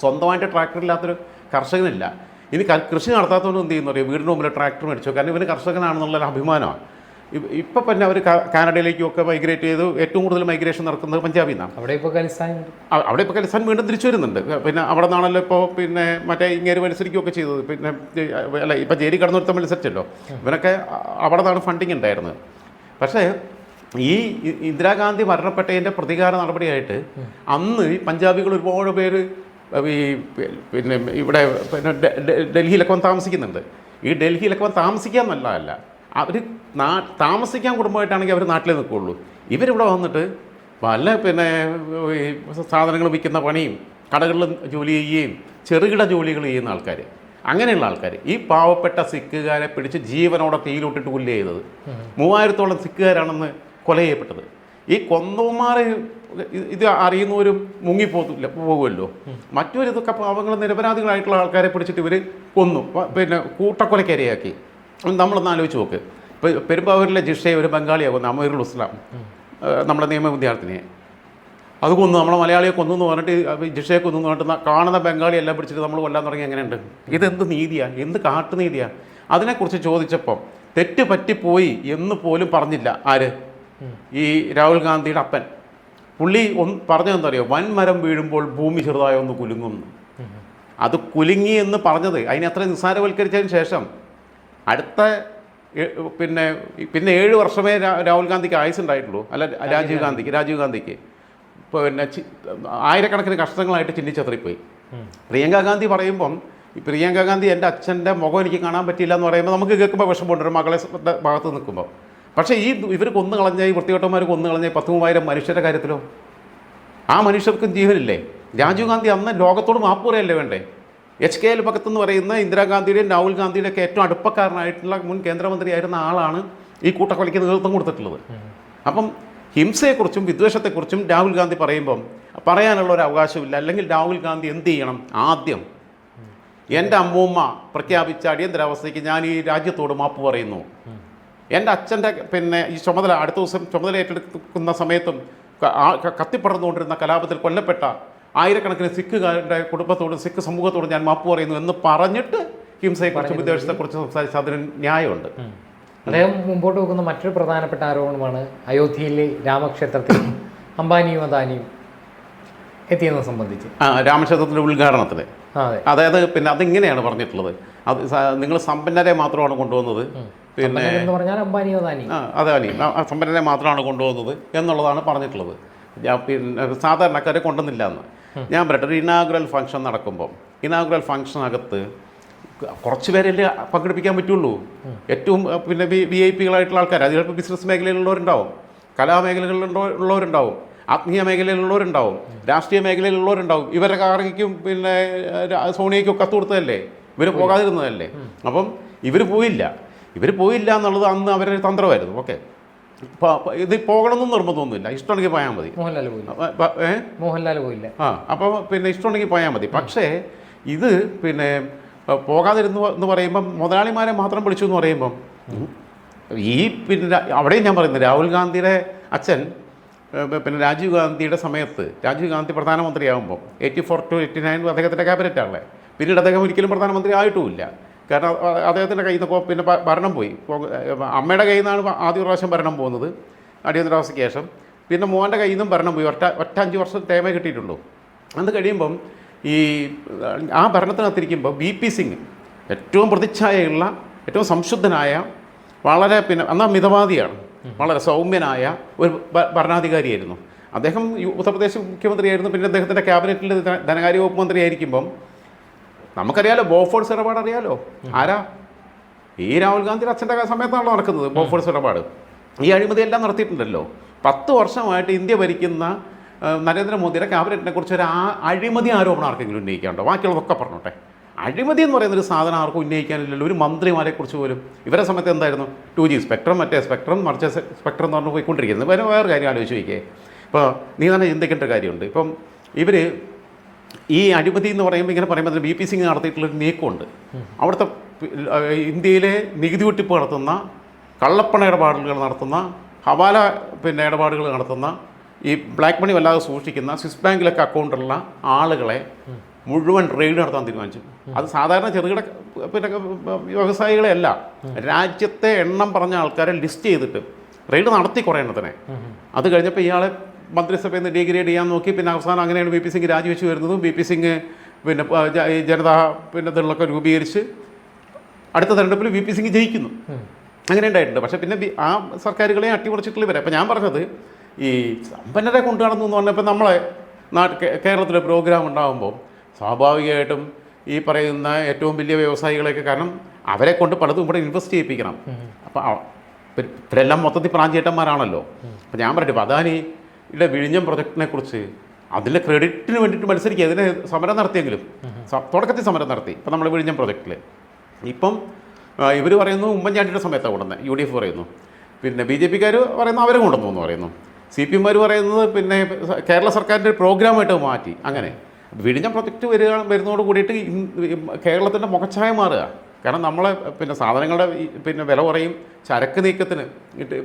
സ്വന്തമായിട്ട് ട്രാക്ടർ ഇല്ലാത്തൊരു കർഷകനില്ല. ഇനി കൃഷി നടത്താത്തവനും എന്ത് ചെയ്യുന്നു അറിയോ? വീടിന് മുമ്പിൽ ട്രാക്ടർ മേടിച്ചു കാരണം ഇവന് കർഷകനാണെന്നുള്ളൊരു അഭിമാനമാണ്. ഇപ്പം പിന്നെ അവർ കാനഡയിലേക്കും ഒക്കെ മൈഗ്രേറ്റ് ചെയ്ത് ഏറ്റവും കൂടുതൽ മൈഗ്രേഷൻ നടക്കുന്നത് പഞ്ചാബിൽ നിന്നാണ്. അവിടെ ഇപ്പോൾ ഖലിസ്ഥാൻ അവിടെ ഇപ്പോൾ ഖലിസ്ഥാൻ വീണ്ടും തിരിച്ചു വരുന്നുണ്ട്. പിന്നെ അവിടെ നിന്നാണല്ലോ ഇപ്പോൾ പിന്നെ മറ്റേ ഇങ്ങേര് മത്സരിക്കുകയൊക്കെ ചെയ്തത്. പിന്നെ അല്ല ഇപ്പം ജേരി കടന്നൊരുത്തം മത്സരിച്ചല്ലോ. ഇവനൊക്കെ അവിടെ നിന്നാണ് ഫണ്ടിങ് ഉണ്ടായിരുന്നത്. പക്ഷേ ഈ ഇന്ദിരാഗാന്ധി മരണപ്പെട്ടതിന്റെ പ്രതികാര നടപടിയായിട്ട് അന്ന് പഞ്ചാബികൾ ഒരുപാട് പേര് ഈ പിന്നെ ഇവിടെ പിന്നെ ഡൽഹിയിലൊക്കെ വന്ന് താമസിക്കുന്നുണ്ട്. ഈ ഡൽഹിയിലൊക്കെ വന്ന് താമസിക്കാൻ നല്ലതല്ല. അവർ നാ താമസിക്കാൻ കുടുംബമായിട്ടാണെങ്കിൽ അവർ നാട്ടിലേ നിൽക്കുകയുള്ളൂ ഇവരിവിടെ വന്നിട്ട് പല പിന്നെ ഈ സാധനങ്ങൾ വിൽക്കുന്ന പണിയും കടകളിൽ ജോലി ചെയ്യുകയും ചെറുകിട ജോലികൾ ചെയ്യുന്ന ആൾക്കാർ അങ്ങനെയുള്ള ആൾക്കാർ ഈ പാവപ്പെട്ട സിക്കുകാരെ പിടിച്ച് ജീവനോടെ തീയിലോട്ടിട്ട് കൊല്ല് ചെയ്തത്. മൂവായിരത്തോളം സിഖുകാരാണെന്ന് കൊല ചെയ്യപ്പെട്ടത്. ഈ കൊന്നവന്മാർ ഇത് അറിയുന്നവരും മുങ്ങിപ്പോകില്ല പോകുമല്ലോ. മറ്റൊരു ഇതൊക്കെ പാവങ്ങൾ നിരപരാധികളായിട്ടുള്ള ആൾക്കാരെ പിടിച്ചിട്ട് ഇവർ കൊന്നു. പിന്നെ കൂട്ടക്കൊലക്കരയാക്കി. നമ്മളൊന്ന് ആലോചിച്ച് നോക്ക്. ഇപ്പോൾ പെരുമ്പാവൂരിലെ ജിഷയെ ഒരു ബംഗാളിയാകുന്നു അമീറുൽ ഇസ്ലാം. നമ്മുടെ നിയമ വിദ്യാർത്ഥിനിയെ. അത് കൊന്നു. നമ്മളെ മലയാളിയെ കൊന്നു എന്ന് പറഞ്ഞിട്ട് ജിഷയെ കൊന്നു എന്ന് പറഞ്ഞിട്ട് കാണുന്ന ബംഗാളി എല്ലാം പിടിച്ചിട്ട് നമ്മൾ കൊല്ലാൻ തുടങ്ങി എങ്ങനെയുണ്ട്? ഇതെന്ത് നീതിയാണ് എന്ത് കാട്ടുനീതിയാണ് അതിനെക്കുറിച്ച് ചോദിച്ചപ്പം തെറ്റ് പറ്റിപ്പോയി എന്ന് പോലും പറഞ്ഞില്ല. ആര്? ഈ രാഹുൽ ഗാന്ധിയുടെ അപ്പൻ. പുള്ളി ഒന്ന് പറഞ്ഞതെന്താ അറിയോ വൻമരം വീഴുമ്പോൾ ഭൂമി ചെറുതായി ഒന്ന് കുലുങ്ങുന്നു അത് കുലുങ്ങി എന്ന് പറഞ്ഞത്. അതിനെ അത്ര നിസ്സാരവൽക്കരിച്ചതിന് ശേഷം അടുത്ത പിന്നെ പിന്നെ ഏഴ് വർഷമേ രാഹുൽ ഗാന്ധിക്ക് ആയുസ് ഉണ്ടായിട്ടുള്ളൂ അല്ല രാജീവ് ഗാന്ധിക്ക് രാജീവ് ഗാന്ധിക്ക്. പിന്നെ ആയിരക്കണക്കിന് കഷ്ടങ്ങളായിട്ട് ചിന്നിച്ചെത്തറിപ്പോയി പ്രിയങ്ക ഗാന്ധി പറയുമ്പം ഈ പ്രിയങ്ക ഗാന്ധി എന്റെ അച്ഛന്റെ മുഖം എനിക്ക് കാണാൻ പറ്റിയില്ല എന്ന് പറയുമ്പോൾ നമുക്ക് കേൾക്കുമ്പോൾ വിഷമമുണ്ട്. ഒരു മകളെ ഭാഗത്ത് നിൽക്കുമ്പോൾ പക്ഷേ ഈ ഇവർ കൊന്നു കളഞ്ഞ ഈ വൃത്തികെട്ടന്മാർ കൊന്നു കളഞ്ഞ പത്ത് മൂവായിരം മനുഷ്യരുടെ കാര്യത്തിലോ? ആ മനുഷ്യർക്കും ജീവനില്ലേ? രാജീവ് ഗാന്ധി അന്ന് ലോകത്തോട് മാപ്പ് പറയല്ലേ വേണ്ടേ? എച്ച് കെ എൽ ഭഗത്ത് എന്ന് പറയുന്ന ഇന്ദിരാഗാന്ധിയുടെയും രാഹുൽ ഗാന്ധിയുടെ ഒക്കെ ഏറ്റവും അടുപ്പക്കാരനായിട്ടുള്ള മുൻ കേന്ദ്രമന്ത്രിയായിരുന്ന ആളാണ് ഈ കൂട്ടക്കൊലയ്ക്ക് നേതൃത്വം കൊടുത്തിട്ടുള്ളത്. അപ്പം ഹിംസയെക്കുറിച്ചും വിദ്വേഷത്തെക്കുറിച്ചും രാഹുൽ ഗാന്ധി പറയുമ്പം പറയാനുള്ള ഒരു അവകാശമില്ല. അല്ലെങ്കിൽ രാഹുൽ ഗാന്ധി എന്ത് ചെയ്യണം ആദ്യം? എന്റെ അമ്മൂമ്മ പ്രഖ്യാപിച്ച അടിയന്തരാവസ്ഥയ്ക്ക് ഞാൻ ഈ രാജ്യത്തോട് മാപ്പ് പറയുന്നു. എന്റെ അച്ഛന്റെ പിന്നെ ഈ ചുമതല അടുത്ത ദിവസം ചുമതല ഏറ്റെടുക്കുന്ന സമയത്തും കത്തിപ്പടർന്നുകൊണ്ടിരുന്ന കലാപത്തിൽ കൊല്ലപ്പെട്ട ആയിരക്കണക്കിന് സിഖുകാരുടെ കുടുംബത്തോടും സിഖ് സമൂഹത്തോടും ഞാൻ മാപ്പ് പറയുന്നു എന്ന് പറഞ്ഞിട്ട് ഹിംസയെക്കുറിച്ചും വിദ്വേഷത്തെക്കുറിച്ച് സംസാരിച്ച അതിന് ന്യായമുണ്ട്. അദ്ദേഹം മുമ്പോട്ട് വെക്കുന്ന മറ്റൊരു പ്രധാനപ്പെട്ട ആരോപണമാണ് അയോധ്യയിലെ രാമക്ഷേത്രത്തിൽ അംബാനിയും അദാനിയും എത്തിയെന്ന് സംബന്ധിച്ച്. ആ രാമക്ഷേത്രത്തിന്റെ ഉദ്ഘാടനത്തിൽ അതെ. അതായത് പിന്നെ അതിങ്ങനെയാണ് പറഞ്ഞിട്ടുള്ളത്. അത് നിങ്ങൾ സമ്പന്നരെ മാത്രമാണ് കൊണ്ടുവന്നത്. പിന്നെ ആ സമ്പന്നരെ മാത്രമാണ് കൊണ്ടുപോകുന്നത് എന്നുള്ളതാണ് പറഞ്ഞിട്ടുള്ളത്. ഞാൻ പിന്നെ സാധാരണക്കാരെ കൊണ്ടുവന്നില്ല എന്ന്. ഞാൻ പറയട്ടെ ഒരു ഇനാഗുറൽ ഫംഗ്ഷൻ നടക്കുമ്പോൾ ഇനാഗുറൽ ഫംഗ്ഷനകത്ത് കുറച്ച് പേരല്ലേ പങ്കെടുപ്പിക്കാൻ പറ്റുള്ളൂ. ഏറ്റവും പിന്നെ വി ഐ പികളായിട്ടുള്ള ആൾക്കാർ അത് ചിലപ്പോൾ ബിസിനസ് മേഖലയിലുള്ളവരുണ്ടാവും. കലാമേഖലകളിലുണ്ടോ ഉള്ളവരുണ്ടാവും. ആത്മീയ മേഖലയിലുള്ളവരുണ്ടാവും. രാഷ്ട്രീയ മേഖലയിലുള്ളവരുണ്ടാവും. ഇവരൊക്കെ കാർഗിക്കും പിന്നെ സോണിയയ്ക്കും കത്ത് കൊടുത്തതല്ലേ? ഇവർ പോകാതിരുന്നതല്ലേ? അപ്പം ഇവർ പോയില്ല. ഇവർ പോയില്ല എന്നുള്ളത് അന്ന് അവരുടെ ഒരു തന്ത്രമായിരുന്നു. ഓക്കെ. ഇത് പോകണമെന്നും നിർബന്ധമൊന്നുമില്ല. ഇഷ്ടമുണ്ടെങ്കിൽ പോയാൽ മതി. മോഹൻലാൽ പോയില്ല. ആ അപ്പോൾ പിന്നെ ഇഷ്ടമുണ്ടെങ്കിൽ പോയാൽ മതി. പക്ഷേ ഇത് പിന്നെ പോകാതിരുന്നു എന്ന് പറയുമ്പം മുതലാളിമാരെ മാത്രം വിളിച്ചു എന്ന് പറയുമ്പം ഈ പിന്നെ അവിടെയും ഞാൻ പറയുന്നത് രാഹുൽ ഗാന്ധിയുടെ അച്ഛൻ പിന്നെ രാജീവ് ഗാന്ധിയുടെ സമയത്ത് Rajiv Gandhi പ്രധാനമന്ത്രിയാകുമ്പോൾ eighty four to eighty nine അദ്ദേഹത്തിന്റെ ക്യാബിനറ്റാണല്ലേ? പിന്നീട് അദ്ദേഹം ഒരിക്കലും പ്രധാനമന്ത്രി ആയിട്ടുമില്ല കാരണം അദ്ദേഹത്തിന്റെ കയ്യിൽ നിന്ന് പിന്നെ ഭരണം പോയി. അമ്മയുടെ കയ്യിൽ നിന്നാണ് ആദ്യ പ്രാവശ്യം ഭരണം പോകുന്നത്. അടിയന്തരാവസ്ഥയ്ക്ക് ശേഷം. പിന്നെ മോന്റെ കയ്യിൽ നിന്നും ഭരണം പോയി. ഒറ്റ ഒറ്റ അഞ്ച് വർഷം ടൈമേ കിട്ടിയിട്ടുള്ളൂ. അത് കഴിയുമ്പം ഈ ആ ഭരണത്തിനകത്തിരിക്കുമ്പോൾ ബി പി സിംഗ് ഏറ്റവും പ്രതിച്ഛായയുള്ള ഏറ്റവും സംശുദ്ധനായ വളരെ പിന്നെ എന്നാൽ മിതവാദിയാണ്. വളരെ സൗമ്യനായ ഒരു ഭരണാധികാരിയായിരുന്നു. അദ്ദേഹം ഉത്തർപ്രദേശ് മുഖ്യമന്ത്രിയായിരുന്നു. പിന്നെ അദ്ദേഹത്തിന്റെ ക്യാബിനറ്റിൽ ധനകാര്യ വകുപ്പ് മന്ത്രിയായിരിക്കുമ്പം നമുക്കറിയാലോ ബോഫോഴ്സ് ഇടപാട് അറിയാലോ? ആരാ? ഈ രാഹുൽ ഗാന്ധിയുടെ അച്ഛന്റെ സമയത്താണല്ലോ നടക്കുന്നത് ബോഫോഴ്സ് ഇടപാട്. ഈ അഴിമതി എല്ലാം നടത്തിയിട്ടുണ്ടല്ലോ. പത്ത് വർഷമായിട്ട് ഇന്ത്യ ഭരിക്കുന്ന നരേന്ദ്രമോദിയുടെ ക്യാബിനറ്റിനെ കുറിച്ച് ഒരു ആ അഴിമതി ആരോപണം ആർക്കെങ്കിലും ഉന്നയിക്കാണ്ടോ ബാക്കിയുള്ളതൊക്കെ പറഞ്ഞോട്ടെ. അഴിമതി എന്ന് പറയുന്ന ഒരു സാധനം ആർക്കും ഉന്നയിക്കാനില്ലല്ലോ. ഒരു മന്ത്രിമാരെ കുറിച്ച് പോലും. ഇവരെ സമയത്ത് എന്തായിരുന്നു? ടു ജി സ്പെക്ട്രം മറ്റേ സ്പെക്ട്രം മറിച്ച സ്പെക്ട്രം എന്ന് പറഞ്ഞ് പോയിക്കൊണ്ടിരിക്കുന്നത്. വേറെ വേറെ കാര്യം ആലോചിച്ച് വയ്ക്കേ ഇപ്പോൾ നീ തന്നെ ചിന്തിക്കേണ്ട കാര്യമുണ്ട്. ഇപ്പം ഇവർ ഈ അഴിമതി എന്ന് പറയുമ്പോൾ ഇങ്ങനെ പറയുമ്പോൾ ബി പി സിംഗ് നടത്തിയിട്ടുള്ളൊരു നീക്കമുണ്ട്. അവിടുത്തെ ഇന്ത്യയിലെ നികുതി വെട്ടിപ്പ് നടത്തുന്ന കള്ളപ്പണ ഇടപാടുകൾ നടത്തുന്ന ഹവാല പിന്നെ ഇടപാടുകൾ നടത്തുന്ന ഈ ബ്ലാക്ക് മണി വല്ലാതെ സൂക്ഷിക്കുന്ന സ്വിസ് ബാങ്കിലൊക്കെ അക്കൗണ്ടുള്ള ആളുകളെ മുഴുവൻ റെയ്ഡ് നടത്താൻ തീരുമാനിച്ചു. അത് സാധാരണ ചെറുകിട പിന്നെ വ്യവസായികളെ അല്ല. രാജ്യത്തെ എണ്ണം പറഞ്ഞ ആൾക്കാരെ ലിസ്റ്റ് ചെയ്തിട്ട് റെയ്ഡ് നടത്തി കുറേ എണ്ണത്തിനെ. അത് കഴിഞ്ഞപ്പോൾ ഇയാളെ മന്ത്രിസഭയിൽ നിന്ന് ഡിഗ്രേഡ് ചെയ്യാൻ നോക്കി. പിന്നെ അവസാനം അങ്ങനെയാണ് ബി പി സിംഗ് രാജിവെച്ച് വരുന്നതും. ബി പി സിംഗ് പിന്നെ ഈ ജനതാ പിന്നെ ഇതിലൊക്കെ രൂപീകരിച്ച് അടുത്ത തെരഞ്ഞെടുപ്പിൽ ബി പി സിംഗ് ജയിക്കുന്നു. അങ്ങനെ ഉണ്ടായിട്ടുണ്ട്. പക്ഷേ പിന്നെ ആ സർക്കാരുകളെ അട്ടിമറിച്ചിട്ടുള്ള ഇവരെ. അപ്പം ഞാൻ പറഞ്ഞത് ഈ സമ്പന്നരെ കൊണ്ടു നടന്നു എന്ന് പറഞ്ഞപ്പോൾ നമ്മളെ നാട്ട് കേ- കേരളത്തിലെ പ്രോഗ്രാം ഉണ്ടാകുമ്പോൾ സ്വാഭാവികമായിട്ടും ഈ പറയുന്ന ഏറ്റവും വലിയ വ്യവസായികളെയൊക്കെ കാരണം അവരെ കൊണ്ട് പലതും ഇവിടെ ഇൻവെസ്റ്റ് ചെയ്യിപ്പിക്കണം. അപ്പോൾ ഇവരെല്ലാം മൊത്തത്തിൽ പ്രാഞ്ചേട്ടന്മാരാണല്ലോ അപ്പോൾ ഞാൻ പറയട്ടെ ഇപ്പോൾ അദാനിയുടെ വിഴിഞ്ഞം പ്രൊജക്ടിനെ കുറിച്ച് അതിന്റെ ക്രെഡിറ്റിന് വേണ്ടിയിട്ട് മത്സരിക്കുക അതിന് സമരം നടത്തിയെങ്കിലും. തുടക്കത്തിൽ സമരം നടത്തി. ഇപ്പം നമ്മൾ വിഴിഞ്ഞം പ്രൊജക്റ്റിൽ ഇപ്പം ഇവർ പറയുന്നു ഉമ്മൻചാണ്ടിയുടെ സമയത്താണ് കൊണ്ടുവന്നത് യു ഡി എഫ് പറയുന്നു. പിന്നെ ബി ജെ പിക്കാർ പറയുന്നു അവരെ കൊണ്ടുവന്നു എന്ന് പറയുന്നു. സി പി എമ്മാർ പറയുന്നത് പിന്നെ കേരള സർക്കാരിന്റെ പ്രോഗ്രാമായിട്ട് മാറ്റി. അങ്ങനെ. വിഴിഞ്ഞ പ്രൊജക്റ്റ് വരിക വരുന്നതോട് കൂടിയിട്ട് കേരളത്തിന്റെ മുഖച്ഛായ മാറുക. കാരണം നമ്മളെ പിന്നെ സാധനങ്ങളുടെ പിന്നെ വില കുറയും ചരക്ക് നീക്കത്തിന്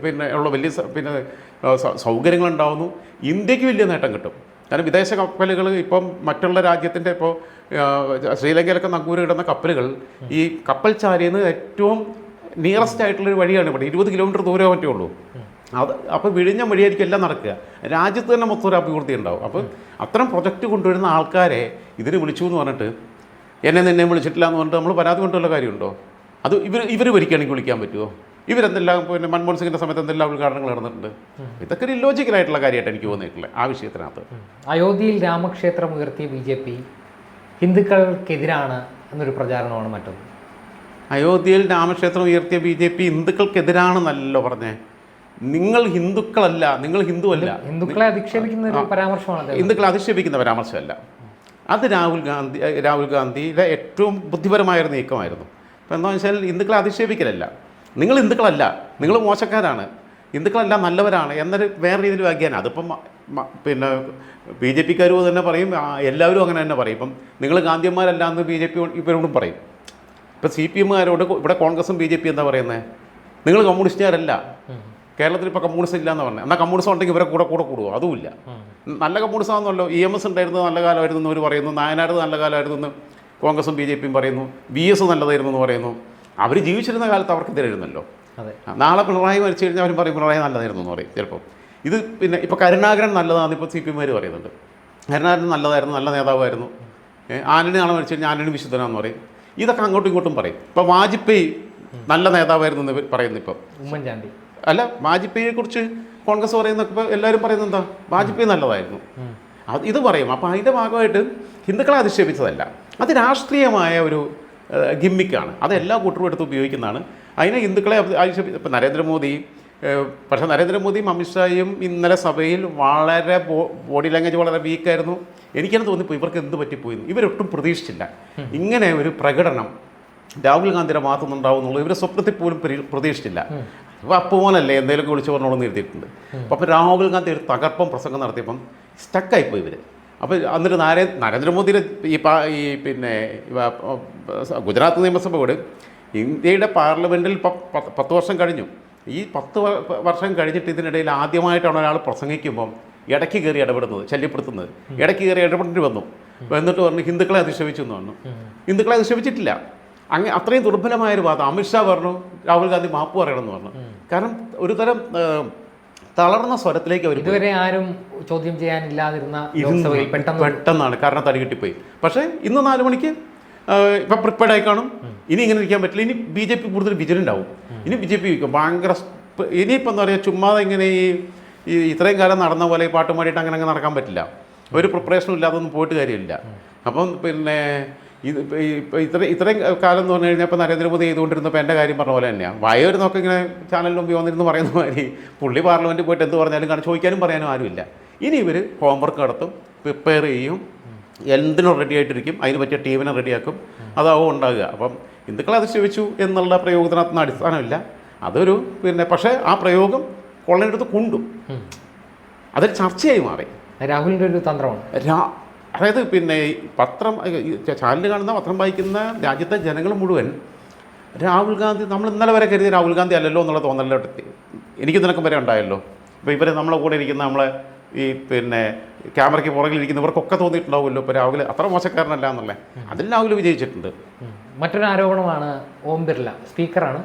പിന്നെ ഉള്ള വലിയ പിന്നെ സൗകര്യങ്ങളുണ്ടാകുന്നു ഇന്ത്യയ്ക്ക് വലിയ നേട്ടം കിട്ടും. കാരണം വിദേശ കപ്പലുകൾ ഇപ്പം മറ്റുള്ള രാജ്യത്തിന്റെ ഇപ്പോൾ ശ്രീലങ്കയിലൊക്കെ നങ്കൂര് കിടന്ന കപ്പലുകൾ ഈ കപ്പൽ ചാരിയിൽ നിന്ന് ഏറ്റവും നിയറസ്റ്റ് ആയിട്ടുള്ളൊരു വഴിയാണ് ഇവിടെ. ഇരുപത് കിലോമീറ്റർ ദൂരമേ പറ്റുള്ളൂ അത് അപ്പോൾ വിഴിഞ്ഞ വഴിയായിരിക്കും എല്ലാം നടക്കുക. രാജ്യത്ത് തന്നെ മൊത്തം ഒരു അഭിവൃദ്ധി ഉണ്ടാവും. അപ്പോൾ അത്തരം പ്രൊജക്റ്റ് കൊണ്ടുവരുന്ന ആൾക്കാരെ ഇതിന് വിളിച്ചു എന്ന് പറഞ്ഞിട്ട് എന്നെ നിന്നെ വിളിച്ചിട്ടില്ല എന്ന് പറഞ്ഞിട്ട് നമ്മൾ പരാതി കൊണ്ടുള്ള കാര്യമുണ്ടോ? അത് ഇവർ ഇവർ ഭരിക്കുകയാണെങ്കിൽ വിളിക്കാൻ പറ്റുമോ ഇവരെന്തെല്ലാം പിന്നെ മൻമോഹൻ സിംഗിന്റെ സമയത്ത് എന്തെല്ലാം ഉദ്ഘാടനങ്ങൾ നടന്നിട്ടുണ്ട്? ഇതൊക്കെ ഒരു ഇല്ലോജിക്കലായിട്ടുള്ള കാര്യമായിട്ട് എനിക്ക് തോന്നിയിട്ടുള്ളത് ആ വിഷയത്തിനകത്ത് അയോധ്യയിൽ രാമക്ഷേത്രം ഉയർത്തിയ ബി ജെ പി ഹിന്ദുക്കൾക്കെതിരാണ് എന്നൊരു പ്രചാരണമാണ് മറ്റൊന്ന്. അയോധ്യയിൽ രാമക്ഷേത്രം ഉയർത്തിയ ബി ജെ പി ഹിന്ദുക്കൾക്കെതിരാണെന്നല്ലോ പറഞ്ഞേ. നിങ്ങൾ ഹിന്ദുക്കളല്ല നിങ്ങൾ ഹിന്ദു അല്ല ഹിന്ദുക്കളെ അധിക്ഷേപിക്കുന്ന പരാമർശമാണ് ഹിന്ദുക്കളെ അധിക്ഷേപിക്കുന്ന പരാമർശമല്ല. അത് രാഹുൽ ഗാന്ധി രാഹുൽ ഗാന്ധിയുടെ ഏറ്റവും ബുദ്ധിപരമായ ഒരു നീക്കമായിരുന്നു. അപ്പോൾ എന്താണെന്ന് വെച്ചാൽ ഹിന്ദുക്കളെ അധിക്ഷേപിക്കലല്ല. നിങ്ങൾ ഹിന്ദുക്കളല്ല നിങ്ങൾ മോശക്കാരാണ്. ഹിന്ദുക്കളല്ല നല്ലവരാണ് എന്നൊരു വേറെ രീതിയിൽ വ്യാഖ്യാനം. അതിപ്പം പിന്നെ ബി ജെ പിക്കാരും തന്നെ പറയും എല്ലാവരും അങ്ങനെ തന്നെ പറയും. ഇപ്പം നിങ്ങൾ ഗാന്ധിയന്മാരല്ല എന്ന് ബി ജെ പി ഇവരോടും പറയും. ഇപ്പം സി പി എമ്മുകാരോട് ഇവിടെ കോൺഗ്രസും ബി ജെ പി എന്താ പറയുന്നത് നിങ്ങൾ കമ്മ്യൂണിസ്റ്റുകാരല്ല. കേരളത്തിൽ ഇപ്പോൾ കമ്മ്യൂണിസം ഇല്ല എന്ന് പറഞ്ഞത് എന്നാൽ കമ്മ്യൂണിസം ഉണ്ടെങ്കിൽ ഇവരെ കൂടെ കൂടെ കൂടുമോ അതുമില്ല. നല്ല കമ്മ്യൂണിസം ആണെന്നല്ലോ. ഇ എം എസ് ഉണ്ടായിരുന്നത് നല്ല കാലമായിരുന്നു എന്ന് അവർ പറയുന്നു. നായനാർ നല്ല കാലമായിരുന്നു എന്ന് കോൺഗ്രസും ബി ജെ പിയും പറയുന്നു. ബി എസ് നല്ലതായിരുന്നു എന്ന് പറയുന്നു. അവർ ജീവിച്ചിരുന്ന കാലത്ത് അവർക്ക് അതെ. നാളെ പിണറായി മരിച്ചു കഴിഞ്ഞാൽ അവരും പറയും പിണറായി നല്ലതായിരുന്നു എന്ന് പറയും ചിലപ്പോൾ ഇത് പിന്നെ ഇപ്പോൾ കരുണാകരൻ നല്ലതാണെന്ന് ഇപ്പോൾ സി പി എമ്മാർ പറയുന്നുണ്ട്. കരുണാകരൻ നല്ലതായിരുന്നു നല്ല നേതാവായിരുന്നു. ആനണി നാളെ മരിച്ചു കഴിഞ്ഞാൽ ആനണി വിശുദ്ധനാന്ന് പറയും. ഇതൊക്കെ അങ്ങോട്ടും ഇങ്ങോട്ടും പറയും. ഇപ്പോൾ വാജ്പേയി നല്ല നേതാവായിരുന്നു എന്ന് പറയുന്നു ഇപ്പം. ഉമ്മൻചാണ്ടി. അല്ല വാജ്പേയിയെ കുറിച്ച് കോൺഗ്രസ് പറയുന്നൊക്കെ ഇപ്പോൾ എല്ലാവരും പറയുന്നത് എന്താ? വാജ്പേയി നല്ലതായിരുന്നു. ഇത് പറയും. അപ്പോൾ അതിന്റെ ഭാഗമായിട്ട് ഹിന്ദുക്കളെ അധിക്ഷേപിച്ചതല്ല. അത് രാഷ്ട്രീയമായ ഒരു ഗിമ്മിക്കാണ്. അത് എല്ലാ കൂട്ടരും എടുത്ത് ഉപയോഗിക്കുന്നതാണ്. അതിനെ ഹിന്ദുക്കളെ അധിക്ഷേപി ഇപ്പം നരേന്ദ്രമോദി പക്ഷേ നരേന്ദ്രമോദിയും അമിത്ഷായും ഇന്നലെ സഭയിൽ വളരെ ബോഡി ലാംഗ്വേജ് വളരെ വീക്കായിരുന്നു. എനിക്കാണ് തോന്നിപ്പോയി ഇവർക്ക് എന്ത് പറ്റിപ്പോയി. ഇവരൊട്ടും പ്രതീക്ഷിച്ചില്ല. ഇങ്ങനെ ഒരു പ്രകടനം രാഹുൽ ഗാന്ധിയുടെ ഭാഗത്തു ഉണ്ടാവുന്നുള്ളൂ എന്നുള്ളത് ഇവരെ സ്വപ്നത്തിൽ പോലും പ്രതീക്ഷിച്ചില്ല. അപ്പോൾ അപ്പോലല്ലേ എന്തെങ്കിലുമൊക്കെ വിളിച്ച് പറഞ്ഞോളെന്ന് എഴുതിയിട്ടുണ്ട് അപ്പോൾ രാഹുൽ ഗാന്ധി ഒരു തകർപ്പം പ്രസംഗം നടത്തിയപ്പം സ്റ്റക്കായിപ്പോയി ഇവർ അപ്പോൾ എന്നിട്ട് നരേ നരേന്ദ്രമോദിയുടെ ഈ പാ ഈ പിന്നെ ഗുജറാത്ത് നിയമസഭയോട് ഇന്ത്യയുടെ പാർലമെന്റിൽ പത്ത് വർഷം കഴിഞ്ഞു. ഈ പത്ത് വർഷം കഴിഞ്ഞിട്ട് ഇതിനിടയിൽ ആദ്യമായിട്ടാണ് ഒരാൾ പ്രസംഗിക്കുമ്പം ഇടയ്ക്ക് കയറി ഇടപെടുന്നത് ശല്യപ്പെടുത്തുന്നത്. ഇടയ്ക്ക് കയറി ഇടപെടേണ്ടി വന്നു. എന്നിട്ട് പറഞ്ഞു ഹിന്ദുക്കളെ അധിക്ഷേപിച്ചു എന്ന് പറഞ്ഞു. ഹിന്ദുക്കളെ അധിക്ഷേപിച്ചിട്ടില്ല അങ്ങ് അത്രയും ദുർബലമായ ഒരു വാദം അമിത്ഷാ പറഞ്ഞു രാഹുൽ ഗാന്ധി മാപ്പ് പറയണമെന്ന് പറഞ്ഞു. കാരണം ഒരു തരം തളർന്ന സ്വരത്തിലേക്ക് അവർ ഇതുവരെ ആരും ചോദ്യം ചെയ്യാനില്ലാതിരുന്ന പെട്ടെന്നാണ്. കാരണം തടി കിട്ടിപ്പോയി പക്ഷേ ഇന്ന് നാല് മണിക്ക് ഇപ്പൊ പ്രിപ്പയർഡ് ആയി കാണും. ഇനി ഇങ്ങനെ ഇരിക്കാൻ പറ്റില്ല. ഇനി ബി ജെ പി കൂടുതൽ വിജിലന്റ് ആവും ഇനി ബി ജെ പി ഭയങ്കര ഇനിയിപ്പോൾ എന്താ പറയുക ചുമ്മാതെ ഇങ്ങനെ ഈ ഈ ഇത്രയും കാലം നടന്ന പോലെ പാട്ട് പാടിയിട്ട് അങ്ങനെ അങ്ങ് നടക്കാൻ പറ്റില്ല. ഒരു പ്രിപ്പറേഷനും ഇല്ലാതൊന്നും പോയിട്ട് കാര്യമില്ല. അപ്പം പിന്നെ ഇത് ഇപ്പം ഇത്ര ഇത്രയും കാലം എന്ന് പറഞ്ഞു കഴിഞ്ഞാൽ ഇപ്പോൾ നരേന്ദ്രമോദി ചെയ്തുകൊണ്ടിരുന്നപ്പോൾ എന്റെ കാര്യം പറഞ്ഞ പോലെ തന്നെയാണ് വയോരുന്നൊക്കെ ഇങ്ങനെ ചാനലിൽ മുമ്പ് വന്നിരുന്ന് പറയുന്ന മാതിരി പുള്ളി പാർലമെന്റിൽ പോയിട്ട് എന്ത് പറഞ്ഞാലും കാരണം ചോദിക്കാനും പറയാനും ആരുമില്ല ഇനി ഇവർ ഹോംവർക്ക് നടത്തും പ്രിപ്പയർ ചെയ്യും എന്തിനും റെഡി ആയിട്ടിരിക്കും അതിന് പറ്റിയ ടീമിനെ റെഡിയാക്കും അതാവും ഉണ്ടാകുക അപ്പം ഹിന്ദുക്കളെ അധിക്ഷേപിച്ചു എന്നുള്ള പ്രയോഗത്തിനകത്തുനിന്ന് അടിസ്ഥാനമില്ല. അതൊരു പിന്നെ പക്ഷേ ആ പ്രയോഗം കൊള്ളേണ്ടടുത്ത് കൊണ്ടു. അതൊരു ചർച്ചയായി മാറി. രാഹുലിന്റെ ഒരു തന്ത്രമാണ്. രാ അതായത് പിന്നെ പത്രം ചാനൽ കാണുന്ന പത്രം വായിക്കുന്ന രാജ്യത്തെ ജനങ്ങൾ മുഴുവൻ രാഹുൽ ഗാന്ധി നമ്മൾ ഇന്നലെ വരെ കരുതി രാഹുൽ ഗാന്ധി അല്ലല്ലോ എന്നുള്ള തോന്നലോട്ട് എനിക്ക് നിനക്കും വരെ ഉണ്ടായല്ലോ. ഇപ്പോൾ ഇവരെ നമ്മളെ കൂടെ ഇരിക്കുന്ന നമ്മളെ ഈ പിന്നെ ക്യാമറയ്ക്ക് പുറകിലിരിക്കുന്നവർക്കൊക്കെ തോന്നിയിട്ടുണ്ടാവുമല്ലോ. ഇപ്പോൾ രാഹുൽ അത്ര മോശക്കാരനല്ല എന്നല്ലേ? അതിൽ രാഹുൽ വിജയിച്ചിട്ടുണ്ട്. മറ്റൊരു ആരോപണമാണ് ഓം ബിർല സ്പീക്കറാണ്.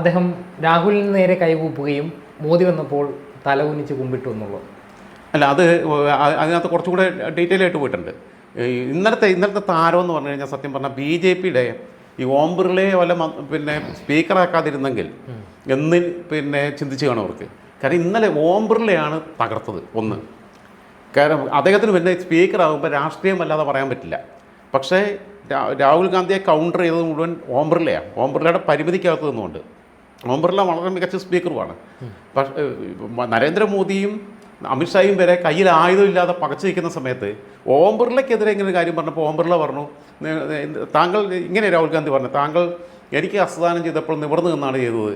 അദ്ദേഹം രാഹുലിന് നേരെ കൈകൂപ്പുകയും മോദി വന്നപ്പോൾ തലകുനിച്ച് കുമ്പിട്ടു എന്നുള്ളത്. അല്ല അത് അതിനകത്ത് കുറച്ചുകൂടെ ഡീറ്റെയിൽ ആയിട്ട് പോയിട്ടുണ്ട്. ഇന്നലത്തെ ഇന്നലത്തെ താരം എന്ന് പറഞ്ഞു കഴിഞ്ഞാൽ സത്യം പറഞ്ഞാൽ ബി ജെ പിയുടെ ഈ ഓം ബിർളയെ വല്ല പിന്നെ സ്പീക്കറാക്കാതിരുന്നെങ്കിൽ എന്ന് പിന്നെ ചിന്തിച്ച് കാണും അവർക്ക്. കാരണം ഇന്നലെ ഓം ബിർളയാണ് തകർത്തത് ഒന്ന്. കാരണം അദ്ദേഹത്തിന് പിന്നെ സ്പീക്കറാകുമ്പോൾ രാഷ്ട്രീയം അല്ലാതെ പറയാൻ പറ്റില്ല. പക്ഷേ രാഹുൽ ഗാന്ധിയെ കൗണ്ടർ ചെയ്തത് മുഴുവൻ ഓം ബിർളയാണ്. ഓം ബിർളയുടെ പരിമിതിക്കകത്ത് നിന്നുകൊണ്ട്. ഓം ബിർള വളരെ മികച്ച സ്പീക്കറുമാണ്. പക്ഷേ നരേന്ദ്രമോദിയും അമിത്ഷായും വരെ കയ്യിൽ ആയുധമില്ലാതെ പകച്ചു നിൽക്കുന്ന സമയത്ത് ഓം ബിർളയ്ക്കെതിരെ ഇങ്ങനെ ഒരു കാര്യം പറഞ്ഞപ്പോൾ ഓം ബിർള പറഞ്ഞു "നി- നി- താങ്കൾ ഇങ്ങനെ രാഹുൽ ഗാന്ധി പറഞ്ഞു താങ്കൾ എനിക്ക് അസ്വദാനം ചെയ്തപ്പോൾ നിവർന്നു നിന്നാണ് ചെയ്തത്.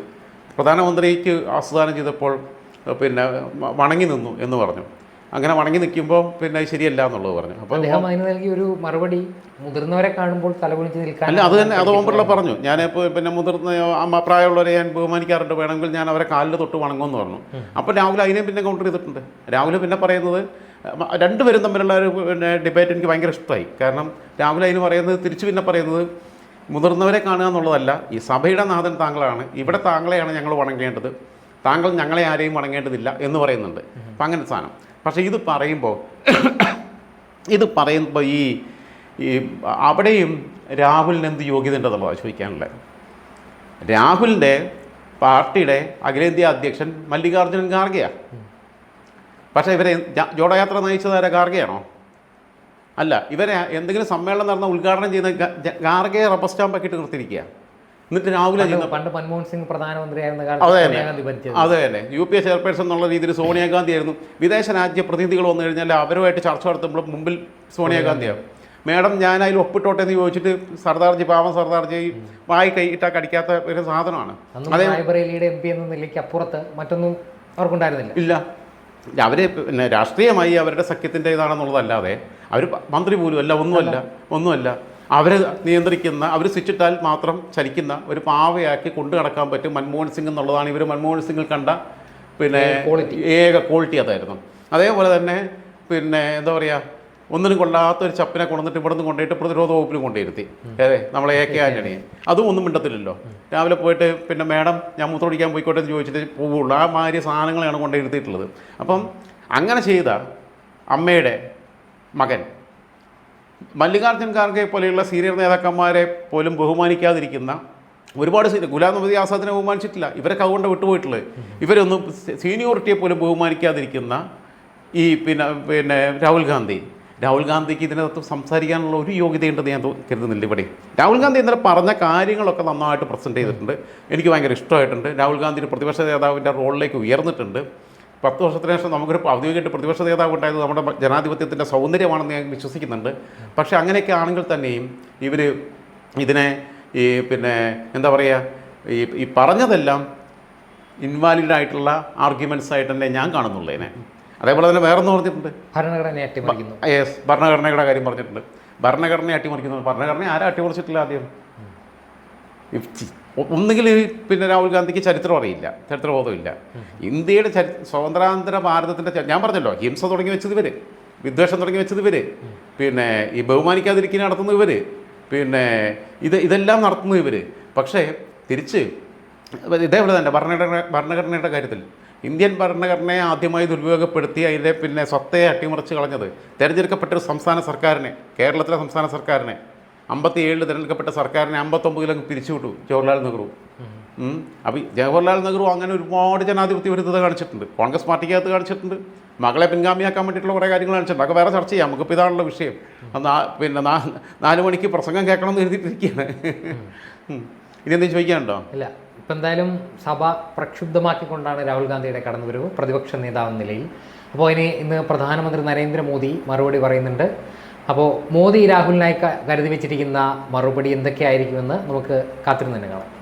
പ്രധാനമന്ത്രിക്ക് അസ്വദാനം ചെയ്തപ്പോൾ പിന്നെ വണങ്ങി നിന്നു എന്ന് പറഞ്ഞു. അങ്ങനെ വണങ്ങി നിൽക്കുമ്പോൾ പിന്നെ അത് ശരിയല്ല എന്നുള്ളത് പറഞ്ഞു. അപ്പോൾ അദ്ദേഹം അതിന് നൽകിയ ഒരു മറുപടി മുതിർന്നവരെ കാണുമ്പോൾ തലകുനിച്ച് നിൽക്കാൻ അല്ല അത് തന്നെ അത് ഓമ്പറില പറഞ്ഞു. ഞാൻ പിന്നെ മുതിർന്ന അമ്മ പ്രായമുള്ളവരെ ഞാൻ ബഹുമാനിക്കാറുണ്ട്. വേണമെങ്കിൽ ഞാൻ അവരെ കാലിൽ തൊട്ട് വണങ്ങുമെന്ന് പറഞ്ഞു. അപ്പോൾ രാഹുൽ അതിനെ പിന്നെ കൗണ്ടർ ചെയ്തിട്ടുണ്ട്. രാഹുൽ പിന്നെ പറയുന്നത് രണ്ടുപേരും തമ്മിലുള്ള ഒരു പിന്നെ ഡിബേറ്റ് എനിക്ക് ഭയങ്കര ഇഷ്ടമായി. കാരണം രാഹുൽ അതിന് പറയുന്നത് തിരിച്ചു പിന്നെ പറയുന്നത് മുതിർന്നവരെ കാണുക എന്നുള്ളതല്ല ഈ സഭയുടെ നാഥൻ താങ്കളാണ്. ഇവിടെ താങ്കളെയാണ് ഞങ്ങൾ വണങ്ങേണ്ടത്. താങ്കൾ ഞങ്ങളെ ആരെയും വണങ്ങേണ്ടതില്ല എന്ന് പറയുന്നുണ്ട്. അപ്പം അങ്ങനെ സാധനം. പക്ഷേ ഇത് പറയുമ്പോൾ ഇത് പറയുമ്പോൾ ഈ ഈ അവിടെയും രാഹുലിന് എന്ത് യോഗ്യത ഉണ്ടെന്നുള്ളതാണ് ചോദിക്കാനുള്ളത്. രാഹുലിന്റെ പാർട്ടിയുടെ അഖിലേന്ത്യാ അധ്യക്ഷൻ മല്ലികാർജുനൻ ഖാർഗെയാണ് പക്ഷേ ഇവരെ ജോഡയാത്ര നയിച്ചത് ആരാ? ഖാർഗെയാണോ? അല്ല ഇവരെ എന്തെങ്കിലും സമ്മേളനം നടന്ന ഉദ്ഘാടനം ചെയ്യുന്ന ഖാർഗെ റബ്ബർ സ്റ്റാമ്പൊക്കെ ഇട്ട് നിർത്തിയിരിക്കുക എന്നിട്ട് രാഹുലെ പണ്ട് മൻമോഹൻ സിംഗ് പ്രധാനമന്ത്രിയായിരുന്ന അതെ കാലത്ത് തന്നെ. യു പി എ ചെയർപേഴ്സൺ എന്നുള്ള രീതിയിൽ സോണിയാഗാന്ധി ആയിരുന്നു. വിദേശ രാജ്യ പ്രതിനിധികൾ വന്നു കഴിഞ്ഞാൽ അവരുമായിട്ട് ചർച്ച നടത്തുമ്പോൾ മുമ്പിൽ സോണിയാഗാന്ധിയാണ് മേഡം ഞാൻ അതിൽ ഒപ്പിട്ടോട്ടെ എന്ന് ചോദിച്ചിട്ട് സർദാർജി പാവം സർദാർജി വായി കൈയിട്ടാ കടിക്കാത്ത ഒരു സാധനമാണ്. അതേ റായ്ബറേലിയുടെ എം പി എന്ന നിലയ്ക്ക് അപ്പുറത്ത് മറ്റൊന്നും അവർക്കുണ്ടായിരുന്നില്ല. ഇല്ല. അവർ പിന്നെ രാഷ്ട്രീയമായി അവരുടെ സഖ്യത്തിന്റെ ഇതാണെന്നുള്ളതല്ലാതെ അവർ മന്ത്രി പോലും അല്ല ഒന്നുമല്ല ഒന്നുമല്ല. അവരെ നിയന്ത്രിക്കുന്ന അവർ സ്വിച്ചിട്ടാൽ മാത്രം ചലിക്കുന്ന ഒരു പാവയാക്കി കൊണ്ടു നടക്കാൻ പറ്റും മൻമോഹൻ സിംഗ് എന്നുള്ളതാണ് ഇവർ മൻമോഹൻ സിംഗിൽ കണ്ട പിന്നെ ക്വാളിറ്റി ഏക ക്വാളിറ്റി അതായിരുന്നു. അതേപോലെ തന്നെ പിന്നെ എന്താ പറയുക ഒന്നിനും കൊണ്ടാത്ത ഒരു ചപ്പിനെ കൊണ്ടുവന്നിട്ട് ഇവിടെ നിന്ന് കൊണ്ടുപോയിട്ട് പ്രതിരോധ വകുപ്പിന് കൊണ്ടുവരുത്തി. അതെ നമ്മളെ എ കെ ആന്റണിയെ അതും ഒന്നും മിണ്ടത്തില്ലല്ലോ. രാവിലെ പോയിട്ട് പിന്നെ മേഡം ഞാൻ മൂത്രമൊടിക്കാൻ പോയിക്കോട്ടെ എന്ന് ചോദിച്ചിട്ട് പോവുള്ളൂ. ആ മാതിരി സാധനങ്ങളെയാണ് കൊണ്ടുവരുത്തിയിട്ടുള്ളത്. അപ്പം അങ്ങനെ ചെയ്ത അമ്മയുടെ മകൻ മല്ലികാർജുൻ ഖാർഗെ പോലെയുള്ള സീനിയർ നേതാക്കന്മാരെ പോലും ബഹുമാനിക്കാതിരിക്കുന്ന ഒരുപാട് സീനിയർ ഗുലാം നബി ആസാദിനെ ബഹുമാനിച്ചിട്ടില്ല. ഇവരൊക്കെ അതുകൊണ്ട് വിട്ടുപോയിട്ടുള്ളത്. ഇവരൊന്നും സീനിയോറിറ്റിയെ പോലും ബഹുമാനിക്കാതിരിക്കുന്ന ഈ പിന്നെ പിന്നെ രാഹുൽ ഗാന്ധി. രാഹുൽ ഗാന്ധിക്ക് ഇതിനകത്ത് സംസാരിക്കാനുള്ള ഒരു യോഗ്യതയുണ്ടെന്ന് ഞാൻ കരുതുന്നില്ല ഇവിടെ. രാഹുൽ ഗാന്ധി ഇന്നലെ പറഞ്ഞ കാര്യങ്ങളൊക്കെ നന്നായിട്ട് പ്രസന്റ് ചെയ്തിട്ടുണ്ട്. എനിക്ക് ഭയങ്കര ഇഷ്ടമായിട്ടുണ്ട്. രാഹുൽ ഗാന്ധിയുടെ പ്രതിപക്ഷ നേതാവിന്റെ റോളിലേക്ക് ഉയർന്നിട്ടുണ്ട്. പത്ത് വർഷത്തിന് ശേഷം നമുക്കൊരു ഔദ്യോഗികമായിട്ട് പ്രതിപക്ഷ നേതാവ് ഉണ്ടായത് നമ്മുടെ ജനാധിപത്യത്തിന്റെ സൗന്ദര്യമാണെന്ന് ഞാൻ വിശ്വസിക്കുന്നുണ്ട്. പക്ഷേ അങ്ങനെയൊക്കെ ആണെങ്കിൽ തന്നെയും ഇവർ ഇതിനെ ഈ പിന്നെ എന്താ പറയുക ഈ ഈ പറഞ്ഞതെല്ലാം ഇൻവാലിഡ് ആയിട്ടുള്ള ആർഗ്യുമെന്റ്സ് ആയിട്ട് തന്നെ ഞാൻ കാണുന്നുള്ളൂ ഇതിനെ. അതേപോലെ തന്നെ വേറൊന്ന് പറഞ്ഞിട്ടുണ്ട്. ഭരണഘടനയെ അട്ടിമറിക്കുന്നു. യെസ് ഭരണഘടനയുടെ കാര്യം പറഞ്ഞിട്ടുണ്ട്. ഭരണഘടനയെ അട്ടിമറിക്കുന്നു. ഭരണഘടന ആരും അട്ടിമറിച്ചിട്ടില്ല ആദ്യം? ഒന്നുകിൽ പിന്നെ രാഹുൽ ഗാന്ധിക്ക് ചരിത്രം അറിയില്ല ചരിത്രബോധമില്ല. ഇന്ത്യയുടെ ചരി സ്വതന്ത്രാന്തര ഭാരതത്തിന്റെ ഞാൻ പറഞ്ഞല്ലോ ഹിംസ തുടങ്ങി വെച്ചത് ഇവർ വിദ്വേഷം തുടങ്ങി വെച്ചത് ഇവർ പിന്നെ ഈ ബഹുമാനിക്കാതിരിക്കുന്ന നടത്തുന്ന ഇവർ പിന്നെ ഇത് ഇതെല്ലാം നടത്തുന്നത് ഇവർ പക്ഷേ തിരിച്ച് ഇതേപോലെ തന്നെ ഭരണഘടന ഭരണഘടനയുടെ കാര്യത്തിൽ ഇന്ത്യൻ ഭരണഘടനയെ ആദ്യമായി ദുരുപയോഗപ്പെടുത്തി അതിന്റെ പിന്നെ സ്വത്തയെ അട്ടിമറിച്ച് കളഞ്ഞത് തിരഞ്ഞെടുക്കപ്പെട്ട ഒരു സംസ്ഥാന സർക്കാരിനെ കേരളത്തിലെ സംസ്ഥാന സർക്കാരിനെ അമ്പത്തി ഏഴിൽ തിരഞ്ഞെടുക്കപ്പെട്ട സർക്കാരിനെ അമ്പത്തൊമ്പതിലങ്ങ് പിരിച്ചുവിട്ടു ജവഹർലാൽ നെഹ്റു. അപ്പോൾ ജവഹർലാൽ നെഹ്റു അങ്ങനെ ഒരുപാട് ജനാധിപത്യ വിരുദ്ധത കാണിച്ചിട്ടുണ്ട്. കോൺഗ്രസ് പാർട്ടിക്കകത്ത് കാണിച്ചിട്ടുണ്ട്. മകളെ പിൻഗാമിയാക്കാൻ വേണ്ടിയിട്ടുള്ള കുറേ കാര്യങ്ങൾ കാണിച്ചിട്ടുണ്ട്. അതൊക്കെ വേറെ ചർച്ച ചെയ്യാം. നമുക്കിപ്പോൾ ഇതാണുള്ള വിഷയം. പിന്നെ നാല് മണിക്ക് പ്രസംഗം കേൾക്കണം എന്ന് എഴുതിയിട്ടിരിക്കുകയാണ്. ഇനി എന്തെങ്കിലും ചോദിക്കാനുണ്ടോ? ഇല്ല. ഇപ്പം എന്തായാലും സഭ പ്രക്ഷുബ്ധമാക്കിക്കൊണ്ടാണ് രാഹുൽ ഗാന്ധിയുടെ കടന്നുവരവ്. പ്രതിപക്ഷ നേതാവെന്ന നിലയിൽ. അപ്പോൾ ഇനി ഇന്ന് പ്രധാനമന്ത്രി നരേന്ദ്രമോദി മറുപടി പറയുന്നുണ്ട്. അപ്പോൾ മോദി രാഹുലിനായി കരുതി വെച്ചിരിക്കുന്ന മറുപടി എന്തൊക്കെയായിരിക്കുമെന്ന് നമുക്ക് കാത്തിരുന്ന് തന്നെ കാണാം.